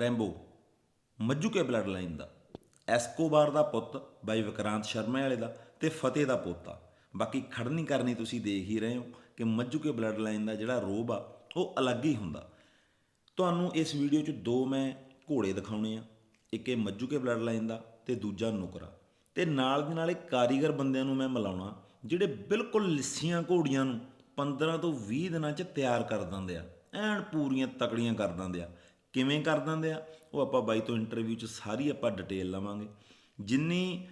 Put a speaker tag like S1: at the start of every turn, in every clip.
S1: Rambo Majjuke blood line ਦਾ Escobar ਦਾ ਪੁੱਤ ਬਾਈ ਵਿਕਰਾਂਤ ਸ਼ਰਮਾ ਵਾਲੇ ਦਾ ਤੇ ਫਤਿਹ ਦਾ ਪੋਤਾ। ਬਾਕੀ ਖੜਨੀ ਕਰਨੀ ਤੁਸੀਂ ਦੇਖ ਹੀ ਰਹੇ ਹੋ ਕਿ ਮੱਜੂਕੇ ਬਲੱਡ ਲਾਈਨ ਦਾ ਜਿਹੜਾ ਰੋਬ ਆ, ਉਹ ਅਲੱਗ ਹੀ ਹੁੰਦਾ। ਤੁਹਾਨੂੰ ਇਸ ਵੀਡੀਓ 'ਚ ਦੋ ਮੈਂ ਘੋੜੇ ਦਿਖਾਉਣੇ ਆ, ਇੱਕ ਇਹ ਮੱਜੂਕੇ ਬਲੱਡ ਲਾਈਨ ਦਾ ਤੇ ਦੂਜਾ ਨੁਕਰਾ। ਤੇ ਨਾਲ ਦੀ ਨਾਲ ਇਹ ਕਾਰੀਗਰ ਬੰਦਿਆਂ ਨੂੰ ਮੈਂ ਮਿਲਾਉਣਾ, ਜਿਹੜੇ ਬਿਲਕੁਲ ਲਿੱਸੀਆਂ ਘੋੜੀਆਂ ਨੂੰ 15 ਤੋਂ 20 ਦਿਨਾਂ 'ਚ ਤਿਆਰ ਕਰ ਦਿੰਦੇ ਆ, ਐਨ ਪੂਰੀਆਂ ਤਕੜੀਆਂ ਕਰ ਦਿੰਦੇ ਆ। ਕਿਵੇਂ ਕਰ ਦਿੰਦੇ ਆ? ਉਹ ਆਪਾਂ ਬਾਈ ਤੋਂ ਇੰਟਰਵਿਊ 'ਚ ਸਾਰੀ ਆਪਾਂ ਡਿਟੇਲ ਲਵਾਂਗੇ। ਜਿੰਨੀ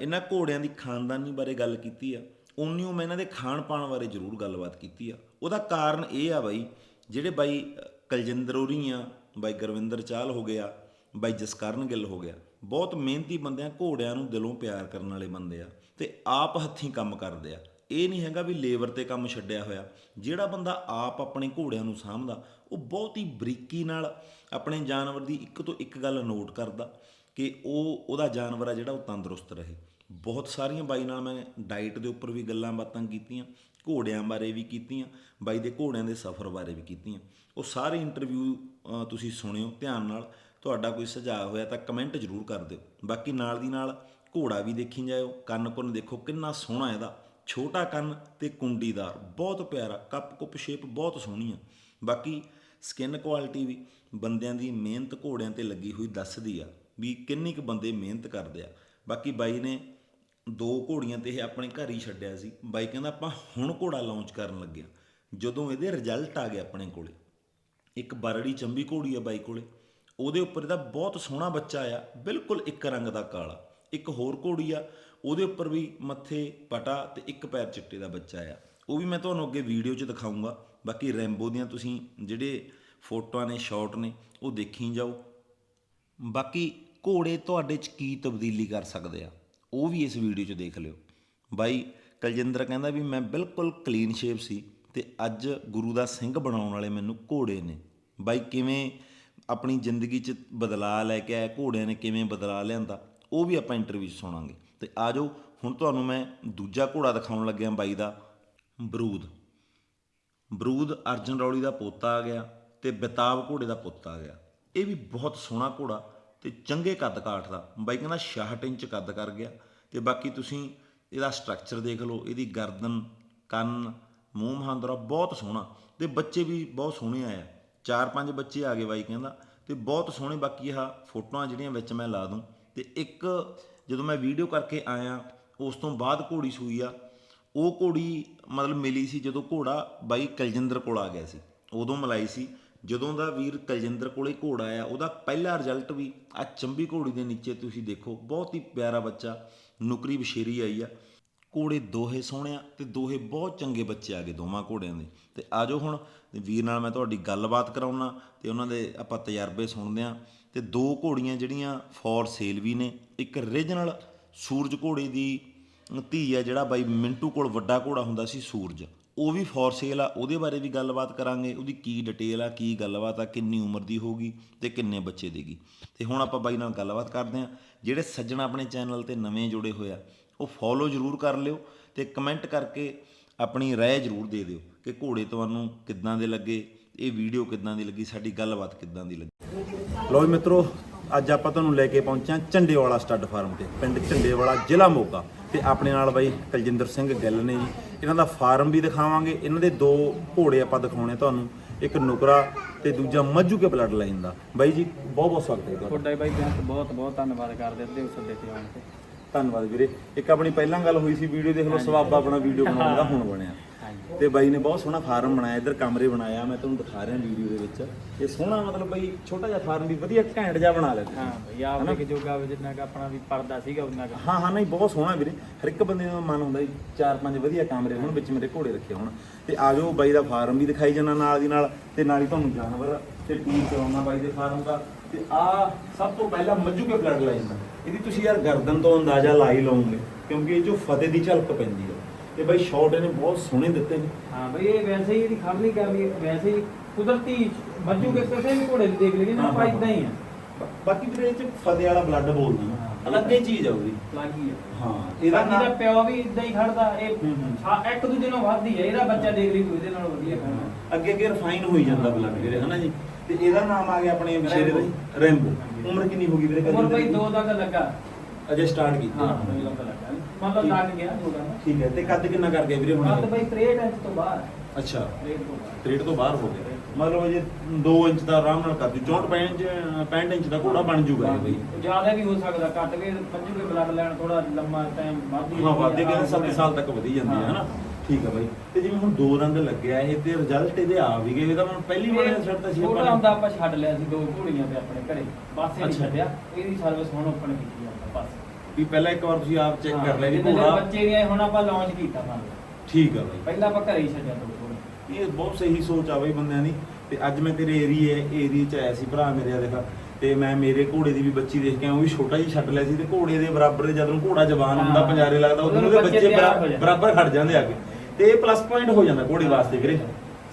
S1: ਇਹਨਾਂ ਘੋੜਿਆਂ ਦੀ ਖਾਨਦਾਨੀ ਬਾਰੇ ਗੱਲ ਕੀਤੀ ਆ ਉਨੀ ਉਹ ਮੈਂ ਇਹਨਾਂ ਦੇ ਖਾਣ ਪਾਣ ਬਾਰੇ ਜ਼ਰੂਰ ਗੱਲਬਾਤ ਕੀਤੀ ਆ। ਉਹਦਾ ਕਾਰਨ ਇਹ ਆ ਬਾਈ ਜਿਹੜੇ ਬਾਈ ਅ, ਕਲਜਿੰਦਰ ਹੋਰੀ ਆ ਬਾਈ ਗੁਰਵਿੰਦਰ ਚਾਲ ਹੋ ਗਿਆ ਬਾਈ ਜਸਕਰਨ ਗਿੱਲ ਹੋ ਗਿਆ। ਬਹੁਤ ਮਿਹਨਤੀ ਬੰਦੇ ਆ ਘੋੜਿਆਂ ਨੂੰ ਦਿਲੋਂ ਪਿਆਰ ਕਰਨ ਵਾਲੇ ਬੰਦੇ ਆ ਤੇ ਆਪ ਹੱਥੀਂ ਕੰਮ ਕਰਦੇ ਆ। ਇਹ ਨਹੀਂ ਹੈਗਾ ਵੀ ਲੇਬਰ ਤੇ ਕੰਮ ਛੱਡਿਆ ਹੋਇਆ। ਜਿਹੜਾ ਬੰਦਾ ਆਪ ਆਪਣੇ ਘੋੜਿਆਂ ਨੂੰ ਸਾਂਭਦਾ, ਉਹ ਬਹੁਤ ਹੀ ਬਰੀਕੀ ਨਾਲ ਆਪਣੇ ਜਾਨਵਰ ਦੀ ਇੱਕ ਤੋਂ ਇੱਕ ਗੱਲ ਨੋਟ ਕਰਦਾ ਕਿ ਉਹ, ਉਹਦਾ ਜਾਨਵਰ ਆ ਜਿਹੜਾ ਉਹ ਤੰਦਰੁਸਤ ਰਹੇ। ਬਹੁਤ ਸਾਰੀਆਂ ਬਾਈ ਨਾਲ ਮੈਂ ਡਾਈਟ ਦੇ ਉੱਪਰ ਵੀ ਗੱਲਾਂ ਬਾਤਾਂ ਕੀਤੀਆਂ, ਘੋੜਿਆਂ ਬਾਰੇ ਵੀ ਕੀਤੀਆਂ, ਬਾਈ ਦੇ ਘੋੜਿਆਂ ਦੇ ਸਫ਼ਰ ਬਾਰੇ ਵੀ ਕੀਤੀਆਂ। ਉਹ ਸਾਰੇ ਇੰਟਰਵਿਊ ਤੁਸੀਂ ਸੁਣਿਓ ਧਿਆਨ ਨਾਲ। ਤੁਹਾਡਾ ਕੋਈ ਸੁਝਾਅ ਹੋਇਆ ਤਾਂ ਕਮੈਂਟ ਜ਼ਰੂਰ ਕਰ ਦਿਓ। ਬਾਕੀ ਨਾਲ ਦੀ ਨਾਲ ਘੋੜਾ ਵੀ ਦੇਖੀ ਜਾਇਓ ਕੰਨ ਕੁੰਨ ਦੇਖੋ ਕਿੰਨਾ ਸੋਹਣਾ ਇਹਦਾ। ਛੋਟਾ ਕੰਨ ਤੇ ਕੁੰਡੀਦਾਰ ਬਹੁਤ ਪਿਆਰਾ, ਕੱਪ ਕੁੱਪ ਸ਼ੇਪ ਬਹੁਤ ਸੋਹਣੀ ਆ। ਬਾਕੀ ਸਕਿਨ ਕੁਆਲਿਟੀ ਵੀ ਬੰਦਿਆਂ ਦੀ ਮਿਹਨਤ ਘੋੜਿਆਂ ਤੇ ਲੱਗੀ ਹੋਈ ਦੱਸਦੀ ਆ ਵੀ ਕਿੰਨੀ ਕੁ ਬੰਦੇ ਮਿਹਨਤ ਕਰਦੇ ਆ। ਬਾਕੀ ਬਾਈ ਨੇ ਦੋ ਘੋੜੀਆਂ ਤੇ ਇਹ ਆਪਣੇ ਘਰ ਹੀ ਛੱਡਿਆ ਸੀ। ਬਾਈ ਕਹਿੰਦਾ ਆਪਾਂ ਹੁਣ ਘੋੜਾ ਲਾਂਚ ਕਰਨ ਲੱਗਿਆ ਜਦੋਂ ਇਹਦੇ ਰਿਜ਼ਲਟ ਆ ਗਏ ਆਪਣੇ ਕੋਲੇ, ਇੱਕ ਬਰੜੀ ਚੰਬੀ ਘੋੜੀ ਆ ਬਾਈ ਕੋਲੇ, ਉਹਦੇ ਉੱਪਰ ਇਹਦਾ ਬਹੁਤ ਸੋਹਣਾ ਬੱਚਾ ਆ, ਬਿਲਕੁਲ ਇੱਕ ਰੰਗ ਦਾ ਕਾਲਾ। ਇੱਕ ਹੋਰ ਘੋੜੀ ਆ ਉਹਦੇ ਉੱਪਰ ਵੀ ਮੱਥੇ, ਪਟਾ ਤੇ ਇੱਕ ਪੈਰ ਚਿੱਟੇ ਦਾ ਬੱਚਾ ਆ। ਉਹ ਵੀ ਮੈਂ ਤੁਹਾਨੂੰ ਅੱਗੇ ਵੀਡੀਓ 'ਚ ਦਿਖਾਉਂਗਾ ਬਾਕੀ ਰੈਂਬੋ ਦੀਆਂ ਤੁਸੀਂ ਜਿਹੜੇ ਫੋਟੋਆਂ ਨੇ ਸ਼ਾਟ ਨੇ, ਉਹ ਦੇਖੀ ਜਾਓ। ਬਾਕੀ ਘੋੜੇ ਤੁਹਾਡੇ 'ਚ ਕੀ ਤਬਦੀਲੀ ਕਰ ਸਕਦੇ ਆ, ਉਹ ਵੀ ਇਸ ਵੀਡੀਓ 'ਚ ਦੇਖ ਲਿਓ। ਬਾਈ ਕਲਜਿੰਦਰ ਕਹਿੰਦਾ ਵੀ ਮੈਂ ਬਿਲਕੁਲ ਕਲੀਨ ਸ਼ੇਪ ਸੀ ਤੇ ਅੱਜ ਗੁਰੂ ਦਾ ਸਿੰਘ ਬਣਾਉਣ ਵਾਲੇ ਮੈਨੂੰ ਘੋੜੇ ਨੇ। ਬਾਈ ਕਿਵੇਂ ਆਪਣੀ ਜ਼ਿੰਦਗੀ 'ਚ ਬਦਲਾਅ ਲੈ ਕੇ ਆਇਆ, ਘੋੜਿਆਂ ਨੇ ਕਿਵੇਂ ਬਦਲਾਅ ਲਿਆਂਦਾ, ਉਹ ਵੀ ਆਪਾਂ ਇੰਟਰਵਿਊ 'ਚ ਸੁਣਾਂਗੇ। ਤੇ ਆਜੋ ਹੁਣ ਤੁਹਾਨੂੰ ਮੈਂ ਦੂਜਾ ਘੋੜਾ ਦਿਖਾਉਣ ਲੱਗਿਆ ਬਾਈ ਦਾ, ਬਰੂਦ। ਬਰੂਦ ਅਰਜਨ ਰੌਲੀ ਦਾ ਪੋਤਾ ਆ ਗਿਆ ਤੇ ਬਿਤਾਬ ਘੋੜੇ ਦਾ ਪੁੱਤ ਆ ਗਿਆ। ਇਹ ਵੀ ਬਹੁਤ ਸੋਹਣਾ ਘੋੜਾ ਤੇ ਚੰਗੇ ਕੱਦ ਕਾਠ ਦਾ। ਬਾਈ ਕਹਿੰਦਾ 66 ਇੰਚ ਕੱਦ ਕਰ ਗਿਆ ਤੇ ਬਾਕੀ ਤੁਸੀਂ ਇਹਦਾ ਸਟਰਕਚਰ ਦੇਖ ਲਓ, ਇਹਦੀ ਗਰਦਨ, ਕੰਨ, ਮੂੰਹ ਮਹਾਂਦਰਾ ਬਹੁਤ ਸੋਹਣਾ ਤੇ ਬੱਚੇ ਵੀ ਬਹੁਤ ਸੋਹਣੇ ਆਏ ਆ। ਚਾਰ ਪੰਜ ਬੱਚੇ ਆ ਗਏ ਬਾਈ ਕਹਿੰਦਾ ਤੇ ਬਹੁਤ ਸੋਹਣੇ ਬਾਕੀ ਆਹ ਫੋਟੋਆਂ ਜਿਹੜੀਆਂ ਵਿੱਚ ਮੈਂ ਲਾ ਦੂੰ ਤੇ ਇੱਕ ਜਦੋਂ ਮੈਂ ਵੀਡੀਓ ਕਰਕੇ ਆਇਆ, ਉਸ ਤੋਂ ਬਾਅਦ ਘੋੜੀ ਸੂਈ ਆ, ਉਹ ਘੋੜੀ ਮਤਲਬ ਮਿਲੀ ਸੀ ਜਦੋਂ ਘੋੜਾ ਬਾਈ ਕਲਜਿੰਦਰ ਕੋਲ ਆ ਗਿਆ ਸੀ। ਉਦੋਂ ਮਲਾਈ ਸੀ। ਜਦੋਂ ਦਾ ਵੀਰ ਕਲਜਿੰਦਰ ਕੋਲੇ ਘੋੜਾ ਆਇਆ, ਉਹਦਾ ਪਹਿਲਾ ਰਿਜ਼ਲਟ ਵੀ ਆ ਚੰਬੀ ਘੋੜੀ ਦੇ ਨੀਚੇ ਤੁਸੀਂ ਦੇਖੋ, ਬਹੁਤ ਹੀ ਪਿਆਰਾ ਬੱਚਾ, ਨੁਕਰੀ ਬਸ਼ੇਰੀ ਆਈ ਆ। ਘੋੜੇ ਦੋਹੇ ਸੋਹਣੇ ਆ ਤੇ ਦੋਹੇ ਬਹੁਤ ਚੰਗੇ ਬੱਚੇ ਆ ਗਏ ਦੋਵਾਂ ਘੋੜਿਆਂ ਦੇ। ਤੇ ਆਜੋ ਹੁਣ, ਵੀਰ ਨਾਲ ਮੈਂ ਤੁਹਾਡੀ ਗੱਲਬਾਤ ਕਰਾਉਣਾ ਤੇ ਉਹਨਾਂ ਦੇ ਆਪਾਂ ਤਜਰਬੇ ਸੁਣਦੇ ਆ। ਤੇ ਦੋ ਘੋੜੀਆਂ ਜਿਹੜੀਆਂ ਫੋਰ ਸੇਲ ਵੀ ਨੇ, ਇੱਕ ਰੀਜਨਲ ਸੂਰਜ ਘੋੜੇ ਦੀ ਧੀ ਆ ਜਿਹੜਾ ਬਾਈ ਮਿੰਟੂ ਕੋਲ ਵੱਡਾ ਘੋੜਾ ਹੁੰਦਾ ਸੀ ਸੂਰਜ। ਉਹ ਵੀ ਫੋਰ ਸੇਲ ਆ, ਉਹਦੇ ਬਾਰੇ ਵੀ ਗੱਲਬਾਤ ਕਰਾਂਗੇ, ਉਹਦੀ ਕੀ ਡਿਟੇਲ ਆ, ਕੀ ਗੱਲਬਾਤ ਆ, ਕਿੰਨੀ ਉਮਰ ਦੀ ਹੋਊਗੀ ਤੇ ਕਿੰਨੇ ਬੱਚੇ ਦੇਗੀ ਤੇ ਹੁਣ ਆਪਾਂ ਬਾਈ ਨਾਲ ਗੱਲਬਾਤ ਕਰਦੇ ਆ ਜਿਹੜੇ ਸੱਜਣ ਆਪਣੇ ਚੈਨਲ ਤੇ ਨਵੇਂ ਜੁੜੇ ਹੋਏ ਆ, ਉਹ ਫੋਲੋ ਜ਼ਰੂਰ ਕਰ ਲਿਓ ਤੇ ਕਮੈਂਟ ਕਰਕੇ ਆਪਣੀ ਰਾਏ ਜ਼ਰੂਰ ਦੇ ਦਿਓ ਕਿ ਘੋੜੇ ਤੁਹਾਨੂੰ ਕਿੱਦਾਂ ਦੇ ਲੱਗੇ, ਇਹ ਵੀਡੀਓ ਕਿੱਦਾਂ ਦੀ ਲੱਗੀ, ਸਾਡੀ ਗੱਲਬਾਤ ਕਿੱਦਾਂ ਦੀ ਲੱਗੀ। ਲੋ ਮਿੱਤਰੋ ਅੱਜ ਆਪਾਂ ਤੁਹਾਨੂੰ ਲੈ ਕੇ ਪਹੁੰਚਿਆ ਝੰਡੇਵਾਲਾ ਸਟੱਡ ਫਾਰਮ ਤੇ ਪਿੰਡ ਝੰਡੇਵਾਲਾ ਜ਼ਿਲ੍ਹਾ ਮੋਗਾ। ਤੇ ਆਪਣੇ ਨਾਲ ਬਾਈ ਕਲਜਿੰਦਰ ਸਿੰਘ ਗਿੱਲ ਨੇ ਜੀ। ਇਹਨਾਂ ਦਾ ਫਾਰਮ ਵੀ ਦਿਖਾਵਾਂਗੇ। ਇਹਨਾਂ ਦੇ ਦੋ ਘੋੜੇ ਆਪਾਂ ਦਿਖਾਉਣੇ ਤੁਹਾਨੂੰ। ਇੱਕ ਨੁਕਰਾ ਤੇ ਦੂਜਾ ਮੱਜੂ ਕੇ ਬਲੱਡ ਲਾਈਨ ਦਾ। ਬਾਈ ਜੀ ਬਹੁਤ ਬਹੁਤ ਸਵਾਗਤ ਹੈ ਤੁਹਾਡਾ।
S2: ਤੁਹਾਡਾ ਬਾਈ ਬੇਨਤ ਬਹੁਤ ਬਹੁਤ ਧੰਨਵਾਦ ਕਰਦੇ ਉਸ ਸੱਦੇ ਤੇ ਆਉਣ ਤੇ।
S1: ਧੰਨਵਾਦ ਵੀਰੇ। ਇੱਕ ਆਪਣੀ ਪਹਿਲਾਂ ਗੱਲ ਹੋਈ ਸੀ ਵੀਡੀਓ ਦੇਖ ਲਓ ਸਵਾਬ ਆਪਣਾ ਵੀਡੀਓ ਬਣਾਉਣ ਦਾ ਹੁਣ ਬਣਿਆ। ਤੇ ਬਾਈ ਨੇ ਬਹੁਤ ਸੋਹਣਾ ਫਾਰਮ ਬਣਾਇਆ ਇੱਧਰ ਕਮਰੇ ਬਣਾਇਆ ਮੈਂ ਤੁਹਾਨੂੰ ਦਿਖਾ ਰਿਹਾ ਵੀਡੀਓ ਦੇ ਵਿੱਚ। ਇਹ ਸੋਹਣਾ ਮਤਲਬ ਬਾਈ ਛੋਟਾ ਜਿਹਾ ਫਾਰਮ ਵੀ ਵਧੀਆ ਘੈਂਟ ਜਿਹਾ ਬਣਾ ਲਿਆ ਤੁਸੀਂ।
S2: ਹਾਂ ਬਈ ਆਪ ਦੇ ਜੋਗਾ ਵਾ ਜਿੰਨਾ ਕ ਆਪਣਾ ਵੀ ਪਰਦਾ ਸੀਗਾ ਉਹਨਾਂ ਕ।
S1: ਹਾਂ ਹਾਂ ਨਹੀਂ ਬਹੁਤ ਸੋਹਣਾ ਵੀਰੇ। ਹਰ ਇੱਕ ਬੰਦੇ ਦਾ ਮਨ ਹੁੰਦਾ ਜੀ ਚਾਰ ਪੰਜ ਵਧੀਆ ਕਮਰੇ ਹੋਣ ਵਿੱਚ ਮੇਰੇ ਘੋੜੇ ਰੱਖੇ ਹੋਣ। ਤੇ ਆ ਜਾਓ ਬਾਈ ਦਾ ਫਾਰਮ ਵੀ ਦਿਖਾਈ ਜਾਣਾ ਨਾਲ ਦੀ ਨਾਲ ਤੇ ਨਾਲ ਹੀ ਤੁਹਾਨੂੰ ਜਾਨਵਰ ਤੇ ਟੂਰ ਕਰਾਉਣਾ ਬਾਈ ਦੇ ਫਾਰਮ ਦਾ। ਤੇ ਆ ਸਭ ਤੋਂ ਪਹਿਲਾਂ ਮੱਜੂ ਕੇ ਬਲੱਡ ਲਾਈਨ ਦਾ। ਇਹਦੀ ਤੁਸੀਂ ਯਾਰ ਗਰਦਨ ਤੋਂ ਅੰਦਾਜ਼ਾ ਲਾ ਹੀ ਲਓਗੇ ਕਿਉਂਕਿ ਇਹ ਜੋ ਫਤਿਹ ਦੀ ਝਲਕ ਪੈਂਦੀ ਹੈ ਤੇ ਬਾਈ ਸ਼ਾਟ ਇਹਨੇ ਬਹੁਤ ਸੋਹਣੇ ਦਿੱਤੇ ਨੇ।
S2: ਹਾਂ ਬਈ ਇਹ ਵੈਸੇ ਹੀ ਇਹਦੀ ਖੜਨੀ ਕਰ ਲਈ ਵੈਸੇ ਹੀ ਕੁਦਰਤੀ ਮੱਜੂ ਕੇ ਕਿਸੇ ਵੀ ਘੋੜੇ ਦੀ ਦੇਖ ਲਈਏ ਨਾ ਆਪਾਂ ਇਦਾਂ ਹੀ ਆ।
S1: ਬਾਕੀ ਵੀਰੇ ਇਹ ਚ ਫਤਿਹ ਵਾਲਾ ਬਲੱਡ ਬੋਲਦਾ ਨਾ। ਅਲੱਗ ਹੀ ਚੀਜ਼ ਆ ਉਹਦੀ।
S2: ਲੱਗੀ ਆ।
S1: ਹਾਂ
S2: ਇਹਦਾ
S1: ਇਹਦਾ
S2: ਇਹਦਾ ਪਿਓ ਵੀ ਇਦਾਂ ਹੀ ਖੜਦਾ ਇਹ ਇੱਕ ਦੂਜੇ ਨਾਲ ਵੱਧਦੀ ਹੈ ਇਹਦਾ ਬੱਚਾ ਦੇਖ ਲਈ ਇਹਦੇ ਨਾਲ ਵਧੀਆ ਖੜਨਾ
S1: ਅੱਗੇ ਅੱਗੇ ਰਿਫਾਈਨ ਹੋਈ ਜਾਂਦਾ ਬਲੱਡ ਵੀਰੇ ਹਨਾ ਜੀ? ਤੇ ਇਹਦਾ ਨਾਮ ਆ ਗਿਆ ਆਪਣੇ ਵਿਸ਼ੇਰੇ ਦਾ ਰੈਂਬੋ ਉਮਰ ਕਿੰਨੀ ਹੋ ਗਈ ਵੀਰੇ?
S2: ਉਮਰ ਬਈ
S1: ਕਰੀ
S2: ਦੋ ਤੱਕ ਲੱਗਾ।
S1: ਅਜੇ ਸਟਾਰਟ ਕੀਤੀ।
S2: ਹਾਂ ਮਤਲਬ ਲੱਗ ਗਿਆ ਜੋੜਾ
S1: ਠੀਕ ਹੈ ਤੇ ਕੱਦ ਕਿੰਨਾ ਕਰ ਗਿਆ ਵੀਰੇ ਹੁਣ
S2: ਕੱਦ
S1: ਇਹ?
S2: ਬਈ 63 ਇੰਚ ਤੋਂ ਬਾਹਰ। ਹੈ।
S1: ਅੱਛਾ।
S2: 63 ਤੋਂ ਬਾਹਰ।
S1: ਟ੍ਰੇਡ ਤੋਂ ਬਾਹਰ ਹੋ ਗਿਆ। ਮਤਲਬ ਅਜੇ 2 ਇੰਚ ਦਾ ਆਰਾਮ ਨਾਲ ਕਰ ਦੂ 64 ਇੰਚ 65 ਇੰਚ ਦਾ ਘੋੜਾ ਬਣ ਜੂਗਾ ਇਹ ਬਈ।
S2: ਜ਼ਿਆਦਾ ਵੀ ਹੋ ਸਕਦਾ ਕੱਟ ਕੇ ਪੰਜੂਗੇ ਬਲੱਡ ਲੈਣ ਥੋੜਾ ਲੰਮਾ ਟਾਈਮ ਵੱਧਦੀ
S1: ਹਾਂ ਵਾਦੇ ਕਹਿੰਦੇ 7 ਸਾਲ ਤੱਕ ਵਧੀ ਜਾਂਦੀ ਹੈ ਹਨਾ? ਠੀਕ ਹੈ ਬਾਈ। ਤੇ ਜਿਵੇਂ ਹੁਣ ਦੋ ਰੰਗ ਲੱਗਿਆ ਇਹ ਤੇ ਰਿਜ਼ਲਟ ਇਹਦੇ ਆ ਵੀ ਗਏ ਇਹਦਾ ਹੁਣ ਪਹਿਲੀ ਵਾਰ ਛੱਡਤਾ ਸੀ
S2: ਛੋਟਾ ਹੁੰਦਾ
S1: ਨੇ
S2: ਆਪਾਂ ਛੱਡ ਲਿਆ ਸੀ ਦੋ ਘੋੜੀਆਂ ਤੇ ਆਪਣੇ ਘਰੇ। ਪਾਸੇ ਨਹੀਂ
S1: ਅੱਛਾ।
S2: ਛੱਡਿਆ। ਇਹਦੀ ਸਰਵਿਸ ਹੁਣ ਓਪਨ ਕੀਤੀ ਆਪਾਂ ਪਾਸੇ।
S1: ਵੀ ਪਹਿਲਾਂ ਇੱਕ ਵਾਰ ਤੁਸੀਂ ਆਪ ਚੈੱਕ ਕਰ ਲਿਆ
S2: ਜਿੱਦਾਂ ਦੇ
S1: ਘੋੜਾ
S2: ਬੱਚੇ ਵੀ ਆਏ ਹੁਣ ਆਪਾਂ ਲਾਂਚ ਕੀਤਾ ਮੰਨ ਲਓ
S1: ਠੀਕ ਆ ਬਾਈ।
S2: ਪਹਿਲਾਂ ਆਪਾਂ ਘਰੇ ਹੀ ਛੱਡਿਆ ਦੋ
S1: ਇਹ ਬਹੁਤ ਸਹੀ ਸੋਚ ਆ ਬਈ ਬੰਦਿਆਂ ਦੀ। ਤੇ ਅੱਜ ਮੈਂ ਤੇਰੇ ਏਰੀਏ ਏਰੀਏ ਚ ਆਇਆ ਸੀ ਭਰਾ ਮੇਰੇ ਆ ਦੇਖਾ ਤੇ ਮੈਂ ਮੇਰੇ ਘੋੜੇ ਦੀ ਵੀ ਬੱਚੀ ਦੇਖ ਕੇ ਆਇਆ ਉਹ ਵੀ ਛੋਟਾ ਜਿਹਾ ਛੱਡ ਲਿਆ ਸੀ। ਤੇ ਘੋੜੇ ਦੇ ਬਰਾਬਰ ਜਦੋਂ ਨੂੰ ਘੋੜਾ ਜਵਾਨ ਹੁੰਦਾ
S2: ਹਾਂ।
S1: ਪੰਜਾਰੇ ਲੱਗਦਾ ਉਦੋਂ ਉਹਦੇ
S2: ਬੱਚੇ
S1: ਬੱਚੇ
S2: ਤਿਆਰ
S1: ਬਰਾ-
S2: ਹੋ ਜਾਂਦੇ।
S1: ਬਰਾਬਰ ਖੜ ਜਾਂਦੇ ਕੇ ਤੇ ਇਹ ਪਲੱਸ ਪੁਆਇੰਟ ਹੋ ਜਾਂਦਾ ਘੋੜੇ ਵਾਸਤੇ ਵੀਰੇ।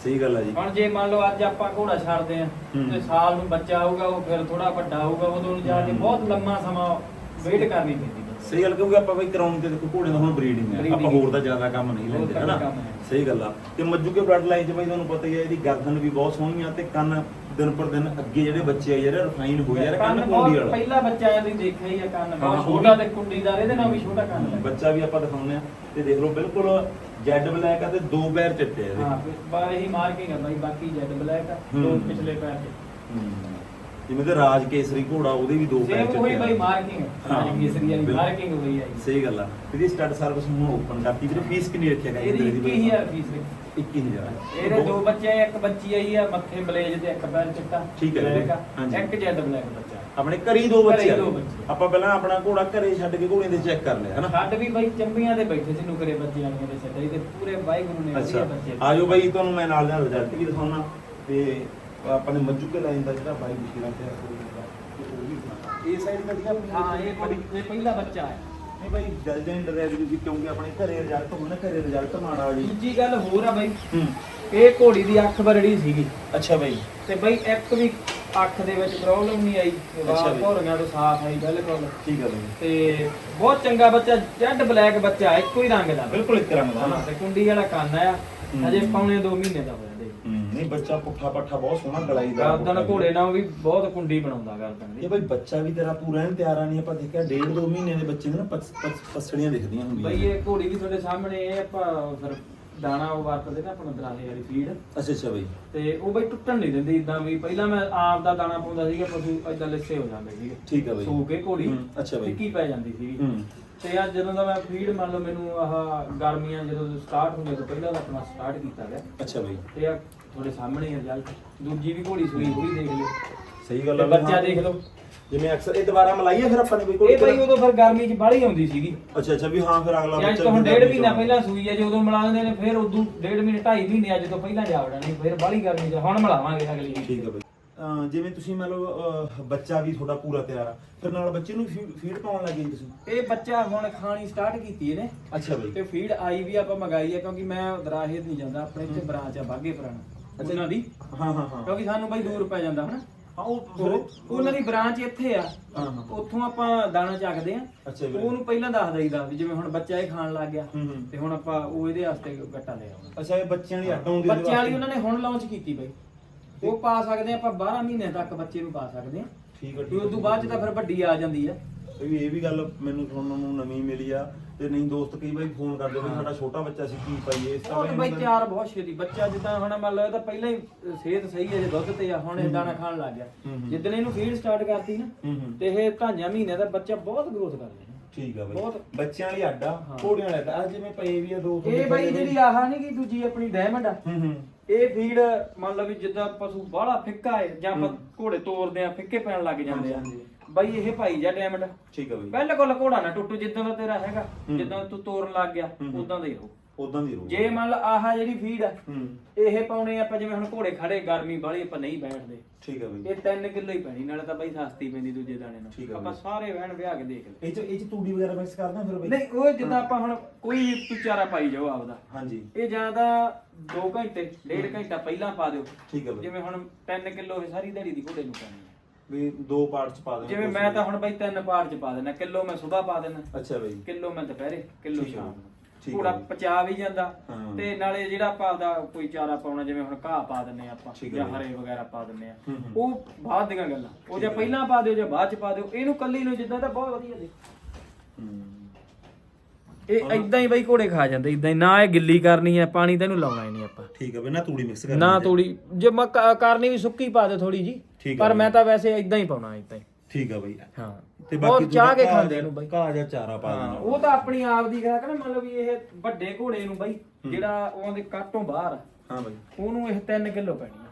S1: ਸਹੀ ਗੱਲ ਆ ਜੀ।
S2: ਹੁਣ ਜੇ ਮੰਨ ਲਓ ਅੱਜ ਆਪਾਂ ਘੋੜਾ ਛੱਡਦੇ ਆ
S1: ਹੂੰ।
S2: ਤੇ ਸਾਲ ਨੂੰ ਬੱਚਾ ਆਊਗਾ ਉਹ ਫਿਰ ਥੋੜਾ ਵੱਡਾ ਹੋਊਗਾ ਉਦੋਂ ਨੂੰ ਜਾ ਕੇ। ਬਹੁਤ ਲੰਮਾ ਸਮਾਂ ਵੇਟ ਕਰਨੀ ਪੈਂਦੀ
S1: ਸਹੀ ਗੱਲ ਕਿਉਂਕਿ ਆਪਾਂ ਬਈ ਕਰਾਉਣ ਤੇ ਦੇਖੋ ਘੋੜੇ ਦਾ ਹੁਣ ਬਰੀਡਿੰਗ ਹੈ ਆਪਾਂ ਹੋਰ ਦਾ ਜ਼ਿਆਦਾ ਕੰਮ ਨਹੀਂ ਲੈਂਦੇ ਹਨਾ। ਸਹੀ ਗੱਲ ਆ। ਤੇ ਮੱਜੂ ਕੇ ਬਲੱਡ ਲਾਈਨ ਚ ਬਈ ਤੁਹਾਨੂੰ ਪਤਾ ਹੀ ਹੈ ਇਹਦੀ ਗਰਦਨ ਵੀ ਬਹੁਤ ਸੋਹਣੀ ਆ ਤੇ ਕੰਨ ਦਿਨ ਪਰ ਦਿਨ ਅੱਗੇ ਜਿਹੜੇ ਬੱਚੇ ਆ ਜਿਹੜੇ ਰਿਫਾਈਨ ਹੋ ਯਾਰ ਕੰਨ
S2: ਕੰਨ
S1: ਕੁੰਡੀ ਵਾਲਾ।
S2: ਪਹਿਲਾ ਬੱਚਾ ਆ ਤੁਸੀਂ ਦੇਖਿਆ ਹੀ ਆ ਕੰਨ ਬਹੁਤ ਛੋਟਾ ਤੇ ਕੁੰਡੀਦਾਰ ਇਹਦੇ ਨਾਲ ਵੀ ਛੋਟਾ ਕੰਨ
S1: ਬੱਚਾ ਵੀ ਆਪਾਂ ਦਿਖਾਉਂਦੇ ਆ। ਤੇ ਦੇਖ ਲਓ ਬਿਲਕੁਲ ਜੈਡ ਬਲੈਕ ਆ ਤੇ ਦੋ ਪੈਰ ਚਿੱਟੇ ਆ ਇਹਦੇ।
S2: ਹਾਂ ਬਾ ਇਹੀ ਮਾਰਕਿੰਗ ਆ ਬਾਈ ਬਾਕੀ ਜੈਡ ਬਲੈਕ ਆ ਦੋ। ਪਿਛਲੇ ਪੈਰ ਤੇ।
S1: ਜਿਵੇਂ ਤੇ ਰਾਜ ਕੇਸਰੀ ਘੋੜਾ ਉਹਦੇ ਵੀ ਦੋ ਪੈਰ
S2: ਸੇਮ ਉਹੀ। ਬਾਈ ਮਾਰਕਿੰਗ
S1: ਹਾਂ,
S2: ਹਾਂ ਕੇਸਰੀ ਵਾਲੀ
S1: ਬਿਲਕੁਲ।
S2: ਮਾਰਕਿੰਗ ਹੋਈ ਜੀ
S1: ਸਹੀ ਗੱਲ ਆ। ਇਹਦੀ ਸਟੱਡ ਸਰਵਿਸ ਹੁਣ ਓਪਨ ਕਰਤੀ। ਵੀਰੇ ਫੀਸ ਕਿੰਨੀ ਰੱਖਿਆ ਗਿਆ
S2: ਇਹਦੀ 21000 ਫੀਸ ਹੈ
S1: 21000
S2: ਇਹਦੇ ਦੋ ਬੱਚੇ ਆ, ਇੱਕ ਬੱਚੀ ਆਈ ਆ ਮੱਥੇ ਬਲੇਜ ਤੇ ਇੱਕ ਪੈਰ ਚਿੱਟਾ
S1: ਠੀਕ ਹੈ
S2: black
S1: ਵੀਰੇ,
S2: ਆ,
S1: ਹਾਂਜੀ।
S2: ਇੱਕ ਜੈਡ ਬਲੈਕ ਬੱਚਾ।
S1: ਆਪਣੇ ਘਰੇ ਹੀ ਦੋ
S2: ਘਰੇ
S1: ਬੱਚੇ
S2: ਹੀ
S1: ਆ
S2: ਦੋ ਬੱਚੇ।
S1: ਆਪਾਂ ਪਹਿਲਾਂ ਆਪਣਾ ਘੋੜਾ ਘਰੇ ਛੱਡ ਕੇ ਘੋੜੇ ਦੇ ਚੈੱਕ ਕਰ ਲਿਆ ਹਨਾ?
S2: ਛੱਡ ਵੀ ਬਾਈ ਚੰਬੀਆਂ ਦੇ ਬੈਠੇ ਸੀ ਨੁਕਰੇ ਬੱਚਿਆਂ ਨੇ ਦੇ ਛੱਡੇ ਤੇ। ਪੂਰੇ ਵਾਹਿਗੁਰੂ ਨੇ ਵਧੀਆ
S1: ਅੱਛਾ।
S2: ਬੱਚੇ
S1: ਆਜੋ ਬਾਈ ਤੁਹਾਨੂੰ ਮੈਂ ਨਾਲ ਨਾਲ ਰਿਜ਼ਲਟ ਵੀ ਦਿਖਾਉਣਾ ਤੇ ਆਪਾਂ ਨੇ ਮੱਜੂ ਕੇ ਲਾਈਨ ਦਾ ਜਿਹੜਾ ਬਾਈ ਵਿਸ਼ੇਰਾ ਤੇ ਉਹ ਵੀ। ਇਹ ਸਾਈਡ ਆਪਣੀ
S2: ਹਾਂ ਇਹ ਬੜੀ ਇਹ ਪਹਿਲਾ ਬੱਚਾ ਹੈ।
S1: ਨਹੀਂ ਬਾਈ ਜਲਦੀ ਡਰਾਈਵ ਵੀ ਕਿਉਂਕਿ ਆਪਣੇ ਘਰੇ ਰਿਜ਼ਲਟ ਹੋਣਾ ਘਰੇ ਰਿਜ਼ਲਟ ਮਾੜਾ ਜੀ।
S2: ਦੂਜੀ ਗੱਲ ਹੋਰ ਆ ਬਾਈ
S1: ਹੂੰ।
S2: ਇਹ ਘੋੜੀ ਦੀ ਅੱਖ ਬਰੜੀ ਸੀਗੀ।
S1: ਅੱਛਾ ਬਾਈ।
S2: ਤੇ ਬਾਈ ਇੱਕ ਵੀ ਅੱਖ ਦੇ ਵਿੱਚ ਪ੍ਰੋਬਲਮ ਨਹੀਂ ਆਈ
S1: ਅੱਛਾ
S2: ਵਾਹ
S1: ਬਈ।
S2: ਭੌਰੀਆਂ ਤੋਂ ਸਾਫ਼ ਆਈ ਬਿਲਕੁਲ।
S1: ਠੀਕ ਹੈ ਬਾਈ।
S2: ਤੇ ਬਹੁਤ ਚੰਗਾ ਬੱਚਾ ਜੈਡ ਬਲੈਕ ਬੱਚਾ ਇੱਕੋ ਹੀ ਰੰਗ ਦਾ।
S1: ਬਿਲਕੁਲ ਇੱਕ ਰੰਗ ਦਾ।
S2: ਹਾਂ ਤੇ ਕੁੰਡੀ ਵਾਲਾ ਕੰਨ ਆ
S1: ਹੂੰ।
S2: ਅਜੇ ਪੌਣੇ 2 ਮਹੀਨੇ ਦਾ ਹੋਇਆ।
S1: ਨਹੀਂ ਬੱਚਾ ਪੁੱਠਾ ਪੱਠਾ ਬਹੁਤ ਸੋਹਣਾ ਗਲਾਈ ਦਾ
S2: ਗਰਦਨ ਘੋੜੇ ਨਾਲ ਵੀ ਬਹੁਤ ਕੁੰਡੀ ਬਣਾਉਂਦਾ ਗਰਦਨ ਦੀ।
S1: ਇਹ ਬਾਈ ਬੱਚਾ ਵੀ ਤੇਰਾ ਪੂਰਾ ਐਨ ਤਿਆਰ ਆ ਨਹੀਂ ਆਪਾਂ ਦੇਖਿਆ ਡੇਢ ਦੋ ਮਹੀਨੇ ਦੇ ਬੱਚੇ ਦੇ ਨਾ ਪਸ- ਪਸ- ਪਸੜੀਆਂ ਦਿਖਦੀਆਂ ਹੁੰਦੀਆਂ
S2: ਬਈ ਇਹ ਘੋੜੀ ਵੀ ਤੁਹਾਡੇ ਸਾਹਮਣੇ ਇਹ ਆਪਾਂ ਫਿਰ ਦਾਣਾ ਉਹ ਵਰਤਦੇ ਨਾ ਆਪਣਾ ਦਰਾਹੇ ਵਾਲੀ ਫੀਡ।
S1: ਅੱਛਾ ਅੱਛਾ ਬਾਈ।
S2: ਤੇ ਉਹ ਬਈ ਟੁੱਟਣ ਨਹੀਂ ਦਿੰਦੀ ਇਦਾਂ ਵੀ ਪਹਿਲਾਂ ਮੈਂ ਆਪ ਦਾ ਦਾਣਾ ਪਾਉਂਦਾ ਸੀਗਾ ਪਸ਼ੂ ਇਦਾਂ ਲਿੱਸੇ ਹੋ ਜਾਂਦੇ ਸੀਗੇ।
S1: ਠੀਕ ਹੈ ਬਾਈ।
S2: ਸੋ ਕੇ ਘੋੜੀ
S1: ਹੂੰ, ਅੱਛਾ ਬਈ।
S2: ਫਿੱਕੀ ਪੈ ਜਾਂਦੀ ਸੀਗੀ।
S1: ਹੂੰ।
S2: ਤੇ ਅੱਜ ਜਦੋਂ ਦਾ ਮੈਂ ਫੀਡ ਮੰਨ ਲਓ ਮੈਨੂੰ ਆਹ ਗਰਮੀਆਂ ਜਦੋਂ ਸਟਾਰਟ ਹੋਈਆਂ ਤੋਂ ਪਹਿਲਾਂ ਦਾ ਆਪਣਾ ਸਟਾਰਟ ਕੀਤਾ ਗਿਆ।
S1: ਅੱਛਾ ਬਾਈ।
S2: ਤੇ ਆ ਤੁਹਾਡੇ ਸਾਹਮਣੇ ਹੀ ਰਿਜ਼ਲਟ ਦੂਜੀ ਵੀ ਘੋੜੀ ਸੂਈ ਉਹ ਵੀ ਦੇਖ ਲਿਓ।
S1: ਸਹੀ ਗੱਲ
S2: ਤੇ
S1: ਆ
S2: ਬੱਚਾ ਦੇਖ ਲਓ।
S1: ਜਿਵੇਂ ਅਕਸਰ ਇਹ ਦੁਬਾਰਾ ਮਲਾਈਏ ਫਿਰ ਆਪਾਂ ਨੇ ਬਈ
S2: ਇਹ ਬਈ ਉਦੋਂ ਫਿਰ ਗਰਮੀ 'ਚ ਬਾਹਲੀ ਆਉਂਦੀ ਸੀਗੀ।
S1: ਅੱਛਾ ਅੱਛਾ ਵੀ ਹਾਂ ਫਿਰ ਅਗਲਾ
S2: ਅੱਜ ਤੋਂ ਡੇਢ ਮਹੀਨਾ ਪਹਿਲਾਂ ਸੂਈ ਹੈ ਜੇ ਉਦੋਂ ਮਿਲਾ ਦਿੰਦੇ ਨੇ ਫਿਰ ਉਦੋਂ ਡੇਢ ਮਹੀਨੇ ਢਾਈ ਮਹੀਨੇ ਅੱਜ ਤੋਂ ਪਹਿਲਾਂ ਜਾ ਵੜਨਾ ਨਹੀਂ ਫਿਰ ਬਾਹਲੀ ਗਰਮੀ 'ਚ। ਹੁਣ ਮਿਲਾਵਾਂਗੇ ਅਗਲੀ
S1: ਠੀਕ ਹੈ ਬਾਈ। ਅਹ ਜਿਵੇਂ ਤੁਸੀਂ ਮੰਨ ਲਓ ਅਹ ਬੱਚਾ ਵੀ ਤੁਹਾਡਾ ਪੂਰਾ ਤਿਆਰ ਆ ਫਿਰ ਨਾਲ ਬੱਚੇ ਨੂੰ ਫੀਡ ਪਾਉਣ ਲੱਗੇ ਜੀ ਤੁਸੀਂ?
S2: ਇਹ ਬੱਚਾ ਹੁਣ ਖਾਣੀ ਸਟਾਰਟ ਕੀਤੀ ਇਹਨੇ।
S1: ਅੱਛਾ ਬਾਈ।
S2: ਤੇ ਫੀਡ ਆਈ ਵੀ ਆਪਾਂ ਮੰਗਾਈ ਹੈ ਕਿਉਂਕਿ ਮੈਂ ਦਰਾਹੇ ਨਹੀਂ ਜਾਂਦਾ ਆਪਣੇ ਇੱਥੇ ਬ੍ਰਾਂਚ ਆ ਬਾਗੇ ਪੁਰਾਣਾ। ਉਹਨਾਂ ਦੀ।
S1: ਹਾਂ ਹਾਂ ਹਾਂ।
S2: ਕਿਉਂਕਿ ਸਾਨੂੰ ਬਾਈ ਦੂਰ ਪੈ ਜਾਂਦਾ ਹਨਾ?
S1: ਹਾਂ ਉਹ ਫਿਰ
S2: ਉਹ- ਉਹਨਾਂ ਦੀ ਬ੍ਰਾਂਚ ਇੱਥੇ ਆ।
S1: ਹਾਂ ਹਾਂ
S2: ਉੱਥੋਂ ਆਪਾਂ ਦਾਣਾ ਚੱਕਦੇ ਆ।
S1: ਅੱਛਾ ਵੀਰੇ।
S2: ਉਹਨੂੰ ਪਹਿਲਾਂ ਦੱਸ ਦਈਦਾ ਵੀ ਜਿਵੇਂ ਹੁਣ ਬੱਚਾ ਇਹ ਖਾਣ ਲੱਗ ਗਿਆ
S1: ਹੂੰ ਹੂੰ।
S2: ਤੇ ਹੁਣ ਆਪਾਂ ਉਹ ਇਹਦੇ ਵਾਸਤੇ ਗੱਟਾ ਲੈ ਆਉਂਦੇ
S1: ਅੱਛਾ ਇਹ ਬੱਚਿਆਂ ਦੀ ਅੱਡ ਆਉਂਦੀ
S2: ਬੱਚਿਆਂ ਵਾਲੀ ਉਹਨਾਂ ਨੇ ਹੁਣ ਲਾਂਚ ਕੀਤੀ ਬਾਈ। ਉਹ ਪਾ ਸਕਦੇ ਆ ਆਪਾਂ 12 ਮਹੀਨੇ ਤੱਕ ਬੱਚੇ ਨੂੰ ਪਾ ਸਕਦੇ ਆ।
S1: ਠੀਕ ਹੈ
S2: ਤੇ ਉਸ ਤੋਂ ਬਾਅਦ ਚ ਤਾਂ ਫਿਰ ਵੱਡੀ ਆ ਜਾਂਦੀ ਆ।
S1: ਇਹ ਵੀ ਇਹ ਵੀ ਗੱਲ ਮੈਨੂੰ ਸੁਣਨ ਨੂੰ ਨਵੀਂ ਮਿਲੀ ਆ। ਤੇ ਨਹੀਂ ਦੋਸਤ ਕਈ ਵਾਰੀ ਫੋਨ ਕਰਦੇ ਵੀ ਸਾਡਾ ਛੋਟਾ ਬੱਚਾ ਸੀ ਕੀ ਪਾਈਏ ਇਸ
S2: ਉਹ ਤਾਂ ਬਾਈ ਤਿਆਰ ਬਹੁਤ ਛੇਤੀ। ਬੱਚਾ ਜਿੱਦਾਂ ਹੁਣ ਮੰਨ ਲਓ ਇਹ ਤਾਂ ਪਹਿਲਾਂ ਹੀ ਸਿਹਤ ਸਹੀ ਹੈ ਜੇ ਦੁੱਧ ਤੇ ਆ ਹੁਣ ਇਹ ਦਾਣਾ ਖਾਣ ਲੱਗ ਗਿਆ।
S1: ਹੂੰ ਹੂੰ।
S2: ਜਿੱਦਣ ਇਹਨੂੰ ਫੀਡ ਸਟਾਰਟ ਕਰਤੀ ਨਾ
S1: ਹੂੰ ਹੂੰ।
S2: ਤੇ ਇਹ ਢਾਈਆਂ ਮਹੀਨੇ ਦਾ ਬੱਚਾ ਬਹੁਤ ਗਰੋਥ ਕਰ ਲੈਣਾ
S1: ਠੀਕ ਆ ਬਾਈ।
S2: ਬਹੁਤ।
S1: ਬੱਚਿਆਂ ਵਾਲੀ ਅੱਡ ਆ
S2: ਹਾਂ।
S1: ਘੋੜਿਆਂ ਵਾਲੀ ਅੱਡ ਆ। ਜਿਵੇਂ ਪਏ ਵੀ ਆ ਦੋ ਤੁਹਾਡੇ
S2: ਇਹ ਬਾਈ
S1: ਪਏ।
S2: ਜਿਹੜੀ ਆਹ ਨਹੀਂ ਕਿ ਦੂਜੀ ਆਪਣੀ ਡਾਇਮੰਡ ਆ।
S1: ਹੂੰ ਹੂੰ।
S2: ਇਹ ਫੀਡ ਮੰਨ ਲਓ ਵੀ ਜਿੱਦਾਂ ਪਸ਼ੂ ਬਾਹਲਾ ਫਿੱਕਾ ਹੈ ਜਾਂ ਆਪਾਂ। ਘੋੜੇ ਤੋਰਦੇ ਆ ਫਿੱਕੇ ਪੈਣ ਲੱਗ ਜਾਂਦੇ ਆ।
S1: ਹਾਂਜੀ,
S2: ਬਾਈ ਇਹ ਭਾਈ ਜਾ ਡਾਇਮੰਡ
S1: ਠੀਕ ਆ ਬਾਈ।
S2: ਬਿਲਕੁਲ ਘੋੜਾ ਨਾ ਟੁੱਟੂ ਜਿੱਦਾਂ ਦਾ ਤੇਰਾ ਹੈਗਾ
S1: ਹੂੰ।
S2: ਜਿੱਦਾਂ ਤੂੰ ਤੋਰਨ ਲੱਗ ਗਿਆ
S1: ਹੂੰ।
S2: ਉਦਾਂ ਦਾ ਹੀ ਰਹੂ।
S1: ਉਦਾਂ ਦੀ ਰੋ
S2: ਜੇ ਮੰਨ ਲਾ ਆਹ ਜਿਹੜੀ ਫੀਡ ਆ
S1: ਹੂੰ।
S2: ਇਹ ਪਾਉਣੇ ਆਪਾਂ ਜਿਵੇਂ ਹੁਣ ਘੋੜੇ ਖੜੇ ਗਰਮੀ ਬਾਹਲੀ ਆਪਾਂ ਨਹੀਂ ਬੈਠਦੇ
S1: ਠੀਕ ਆ ਬਾਈ।
S2: ਇਹ 3 ਕਿਲੋ ਹੀ ਪੈਣੀ ਨਾਲੇ ਤਾਂ ਬਾਈ ਸਸਤੀ ਪੈਂਦੀ ਦੂਜੇ ਦਾਣੇ
S1: ਠੀਕ
S2: ਨੂੰ ਆਪਾਂ
S1: ਬਾਈ।
S2: ਸਾਰੇ ਵਹਿਣ ਵਿਆਹ ਕੇ ਦੇਖ ਲਏ।
S1: ਇਹ ਚ ਇਹ ਚ ਤੂੜੀ ਵਗੈਰਾ ਮਿਕਸ ਕਰਦਾ ਫਿਰ ਬਾਈ।
S2: ਨਹੀਂ ਉਹ ਜਿੱਦਾਂ ਆਪਾਂ ਹੁਣ ਕੋਈ ਵੀ ਚਾਰਾ ਪਾਈ ਜਾਓ ਆਪਦਾ।
S1: ਹਾਂਜੀ।
S2: ਇਹ ਜ਼ਿਆਦਾ 2 ਘੰਟੇ 1.5 ਘੰਟਾ ਪਹਿਲਾਂ ਪਾ ਦਿਓ।
S1: ਠੀਕ ਆ ਬਾਈ।
S2: ਜਿਵੇਂ ਹੁਣ 3 ਕਿਲੋ ਇਹ ਸਾਰੀ ਦਿਹਾੜੀ ਦੀ ਘੋੜੇ ਨੂੰ ਪੈਣੀ।
S1: ਵੀ ਦੋ ਪਾਰਟਸ ਪਾ ਦੇਣੇ
S2: ਜਿਵੇਂ ਮੈਂ ਤਾਂ ਹੁਣ ਬਾਈ ਤਿੰਨ ਪਾਰ ਚ ਪਾ ਦੇਣਾ ਕਿਲੋ ਮੈਂ ਸਵੇਰ ਪਾ ਦੇਣਾ।
S1: ਅੱਛਾ ਬਾਈ।
S2: ਕਿਲੋ ਮੈਂ ਦੁਪਹਿਰੇ ਕਿਲੋ
S1: ਠੀਕ ਆ।
S2: ਸ਼ਾਮ
S1: ਠੀਕ।
S2: ਪਚਾ ਵੀ ਜਾਂਦਾ।
S1: ਹਾਂ।
S2: ਤੇ ਨਾਲੇ ਜਿਹੜਾ ਆਪਾਂ ਦਾ ਕੋਈ ਚਾਰਾ ਪਾਉਣਾ ਜਿਵੇਂ ਹੁਣ ਘਾਹ ਪਾ ਦਿੰਨੇ ਆ ਆਪਾਂ
S1: ਠੀਕ
S2: ਜਾਂ। ਹਰੇ ਵਗੈਰਾ ਪਾ ਦਿੰਨੇ ਆ
S1: ਹੂੰ, ਹੂੰ।
S2: ਉਹ ਬਾਅਦ ਦੀਆਂ ਗੱਲਾਂ। ਉਹ ਜੇ ਪਹਿਲਾਂ ਪਾ ਦਿਓ ਜਾਂ ਬਾਅਦ ਚ ਪਾ ਦਿਓ ਇਹਨੂੰ ਕੱਲੀ ਨੂੰ ਜਿੱਦਾਂ ਤਾਂ ਬਹੁਤ ਵਧੀਆ ਦੇ
S1: ਹੂੰ।
S2: ਇਹ ਇਦਾਂ ਹੀ ਬਈ ਘੋੜੇ ਖਾ ਜਾਂਦੇ ਇਦਾਂ ਹੀ। ਨਾ ਇਹ ਗਿੱਲੀ ਕਰਨੀ ਹੈ ਪਾਣੀ ਤਾਂ ਇਹਨੂੰ ਲਾਉਣਾ ਹੀ ਨਹੀਂ ਆਪਾਂ।
S1: ਠੀਕ ਹੈ ਬਈ ਨਾ ਤੂੜੀ ਮਿਕਸ ਕਰ
S2: ਨਾ ਤੋੜੀ ਜੇ ਮੈਂ ਕ- ਕਰਨੀ ਵੀ ਸੁੱਕੀ ਪਾ ਦੇ ਥੋੜੀ ਜੀ
S1: ਠੀਕ ਹੈ
S2: ਪਰ। ਮੈਂ ਤਾਂ ਵੈਸੇ ਇਦਾਂ ਹੀ ਪਾਉਣਾ ਇਦਾਂ ਹੀ।
S1: ਠੀਕ ਹੈ ਬਈ।
S2: ਹਾਂ।
S1: ਤੇ ਬਾਕੀ
S2: ਚਾਹ ਕੇ ਖਾਂਦੇ ਇਹਨੂੰ ਬਈ।
S1: ਘਾਹ ਜਾਂ ਚਾਰਾ ਪਾ
S2: ਹਾਂ
S1: ਦੇਣਾ
S2: ਉਹ ਤਾਂ ਆਪਣੀ ਆਪ ਦੀ ਖਰਾਕ ਨਾ ਮਤਲਬ ਵੀ ਇਹ ਵੱਡੇ ਘੋੜੇ ਨੂੰ ਬਈ ਜਿਹੜਾ ਉਹਦੇ ਕਾਟੋਂ ਬਾਹਰ ਆ,
S1: ਹਾਂ ਬਈ।
S2: ਉਹਨੂੰ ਇਹ 3 ਕਿਲੋ ਪੈਣੀ ਆ।